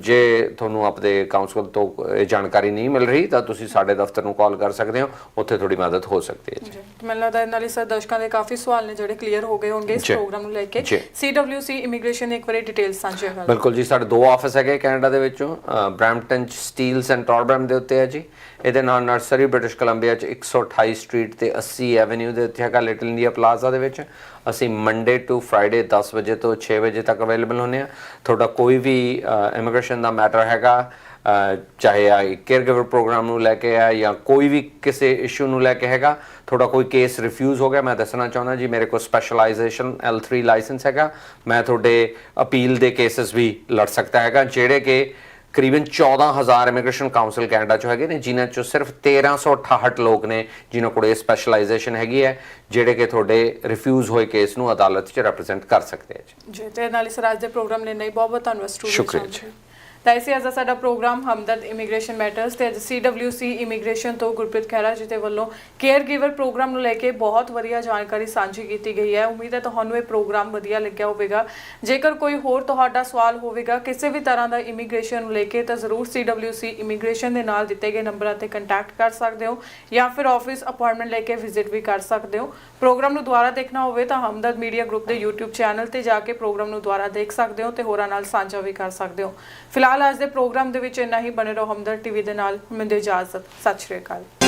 ਜੇ ਤੁਹਾਨੂੰ ਆਪਣੇ ਕਾਉਂਸਲ ਤੋਂ ਇਹ ਜਾਣਕਾਰੀ ਨਹੀਂ ਮਿਲ ਰਹੀ ਤਾਂ ਤੁਸੀਂ ਸਾਡੇ ਦਫ਼ਤਰ ਨੂੰ ਕਾਲ ਕਰ ਸਕਦੇ ਹੋ ਉੱਥੇ ਤੁਹਾਡੀ ਮਦਦ ਹੋ ਸਕਦੀ ਹੈ ਜੀ ਮੈਨੂੰ ਲੱਗਦਾ ਇਹ ਨਾਲ ਹੀ ਸਰ ਦਰਸ਼ਕਾਂ ਦੇ ਕਾਫੀ ਸਵਾਲ ਨੇ ਜਿਹੜੇ ਕਲੀਅਰ ਹੋ ਗਏ ਹੋਣਗੇ ਇਸ। ਪ੍ਰੋਗਰਾਮ ਨੂੰ ਲੈ ਕੇ। CWC ਇਮੀਗ੍ਰੇਸ਼ਨ ਇੱਕ ਵਾਰੀ ਡਿਟੇਲ ਸਾਂਝੇ ਕਰ ਬਿਲਕੁਲ ਜੀ ਸਾਡੇ ਦੋ ਆਫਿਸ ਹੈਗੇ ਕੈਨੇਡਾ ਦੇ ਵਿੱਚੋਂ ਬ੍ਰੈਂਪਟਨ ਚ ਸਟੀਲਸ ਐਂਡ ਟੌਰਬਰਮ ਦੇ ਉੱਤੇ ਹੈ ਜੀ ਇਹਦੇ ਨਾਲ ਨਰਸਰੀ ਬ੍ਰਿਟਿਸ਼ ਕੋਲੰਬੀਆ ਚ 128 ਸਟਰੀਟ ਤੇ 80 ਐਵਨਿਊ ਦੇ ਉੱਤੇ ਹੈਗਾ ਲਿਟਲ ਇੰਡੀਆ ਪਲਾਜ਼ਾ ਦੇ ਵਿੱਚ। ਅਸੀਂ ਮੰਡੇ ਟੂ ਫਰਾਈਡੇ 10 ਵਜੇ ਤੋਂ 6 ਵਜੇ ਤੱਕ ਅਵੇਲੇਬਲ ਹੁੰਦੇ ਆ ਤੁਹਾਡਾ ਕੋਈ ਵੀ ਇਮੀਗ੍ਰੇਸ਼ਨ ਦਾ ਮੈਟਰ ਹੈਗਾ ਚਾਹੇ ਆ ਕੇਅਰ ਗਿਵਰ ਪ੍ਰੋਗਰਾਮ ਨੂੰ ਲੈ ਕੇ ਆ ਜਾਂ ਕੋਈ ਵੀ ਕਿਸੇ ਇਸ਼ੂ ਨੂੰ ਲੈ ਕੇ ਹੈਗਾ, ਤੁਹਾਡਾ ਕੋਈ ਕੇਸ ਰਿਫਿਊਜ਼ ਹੋ ਗਿਆ, ਮੈਂ ਦੱਸਣਾ ਚਾਹੁੰਦਾ ਜੀ, ਮੇਰੇ ਕੋਲ ਸਪੈਸ਼ਲਾਈਜੇਸ਼ਨ L3 ਲਾਇਸੈਂਸ ਹੈਗਾ। ਮੈਂ ਤੁਹਾਡੇ ਅਪੀਲ ਦੇ ਕੇਸਸ ਵੀ ਲੜ ਸਕਦਾ ਹੈਗਾ, ਜਿਹੜੇ ਕਿ ਕਰੀਬਨ 14000 ਇਮੀਗ੍ਰੇਸ਼ਨ ਕਾਉਂਸਲ ਕੈਨੇਡਾ ਚ ਹੈਗੇ ਨੇ ਜਿਨ੍ਹਾਂ ਚੋਂ ਸਿਰਫ 1368 ਲੋਕ ਨੇ ਜਿਨ੍ਹਾਂ ਕੋਲ ਇਹ ਸਪੈਸ਼ਲਾਈਜੇਸ਼ਨ ਹੈਗੀ ਹੈ ਜਿਹੜੇ ਕਿ ਤੁਹਾਡੇ ਰਿਫਿਊਜ਼ ਹੋਏ ਕੇਸ ਨੂੰ ਅਦਾਲਤ 'ਚ ਰਿਪਰੈਜ਼ੈਂਟ ਕਰ ਸਕਦੇ ਆ ਜੀ ਜੀ ਤੇ ਨਾਲ ਹੀ ਸਰ ਅੱਜ ਦੇ ਪ੍ਰੋਗਰਾਮ ਲਈ ਨਹੀਂ ਬਹੁਤ ਬਹੁਤ ਧੰਨਵਾਦ ਸਟੂਡੀਓ ਸ਼ੁਕਰੀਆ ਲਈ। ਤਾਂ ਇਸੇ ਅੱਜ ਦਾ ਸਾਡਾ ਪ੍ਰੋਗਰਾਮ ਹਮਦਰਦ ਇਮੀਗ੍ਰੇਸ਼ਨ ਮੈਟਰਸ ਤੇ ਅੱਜ CWC ਇਮੀਗ੍ਰੇਸ਼ਨ ਤੋਂ ਗੁਰਪ੍ਰੀਤ ਖਹਿਰਾ ਜੀ ਦੇ ਵੱਲੋਂ ਕੇਅਰ ਗਿਵਰ ਪ੍ਰੋਗਰਾਮ ਨੂੰ ਲੈ ਕੇ ਬਹੁਤ ਵਧੀਆ ਜਾਣਕਾਰੀ ਸਾਂਝੀ ਕੀਤੀ ਗਈ ਹੈ। ਉਮੀਦ ਹੈ ਤੁਹਾਨੂੰ ਇਹ ਪ੍ਰੋਗਰਾਮ ਵਧੀਆ ਲੱਗਿਆ ਹੋਵੇਗਾ। ਜੇਕਰ ਕੋਈ ਹੋਰ ਤੁਹਾਡਾ ਸਵਾਲ ਹੋਵੇਗਾ ਕਿਸੇ ਵੀ ਤਰ੍ਹਾਂ ਦਾ ਇਮੀਗ੍ਰੇਸ਼ਨ ਨੂੰ ਲੈ ਕੇ, ਤਾਂ ਜ਼ਰੂਰ CWC ਇਮੀਗ੍ਰੇਸ਼ਨ ਦੇ ਨਾਲ ਦਿੱਤੇ ਗਏ ਨੰਬਰਾਂ ਤੇ ਕੰਟੈਕਟ ਕਰ ਸਕਦੇ ਹੋ ਜਾਂ ਫਿਰ ਆਫਿਸ ਅਪਾਇੰਟਮੈਂਟ ਲੈ ਕੇ ਵਿਜ਼ਿਟ ਵੀ ਕਰ ਸਕਦੇ ਹੋ। ਪ੍ਰੋਗਰਾਮ ਨੂੰ ਦੁਬਾਰਾ ਦੇਖਣਾ ਹੋਵੇ ਤਾਂ ਹਮਦਰਦ ਮੀਡੀਆ ਗਰੁੱਪ ਦੇ YouTube ਚੈਨਲ ਤੇ ਜਾ ਕੇ ਪ੍ਰੋਗਰਾਮ ਨੂੰ ਦੁਬਾਰਾ ਦੇਖ ਸਕਦੇ ਹੋ ਤੇ ਹੋਰਾਂ ਨਾਲ ਸਾਂਝਾ ਵੀ ਕਰ ਸਕਦੇ ਹੋ। ਫਿਲਹਾਲ ਅੱਜ ਦੇ ਪ੍ਰੋਗਰਾਮ ਦੇ ਵਿੱਚ ਇੰਨਾ ਹੀ। ਬਣੇ ਰਹੋ ਹਮਦਰਦ ਟੀਵੀ ਦੇ ਨਾਲ। ਮੈਨੂੰ ਇਜਾਜ਼ਤ। ਸਤਿ ਸ਼੍ਰੀ ਅਕਾਲ।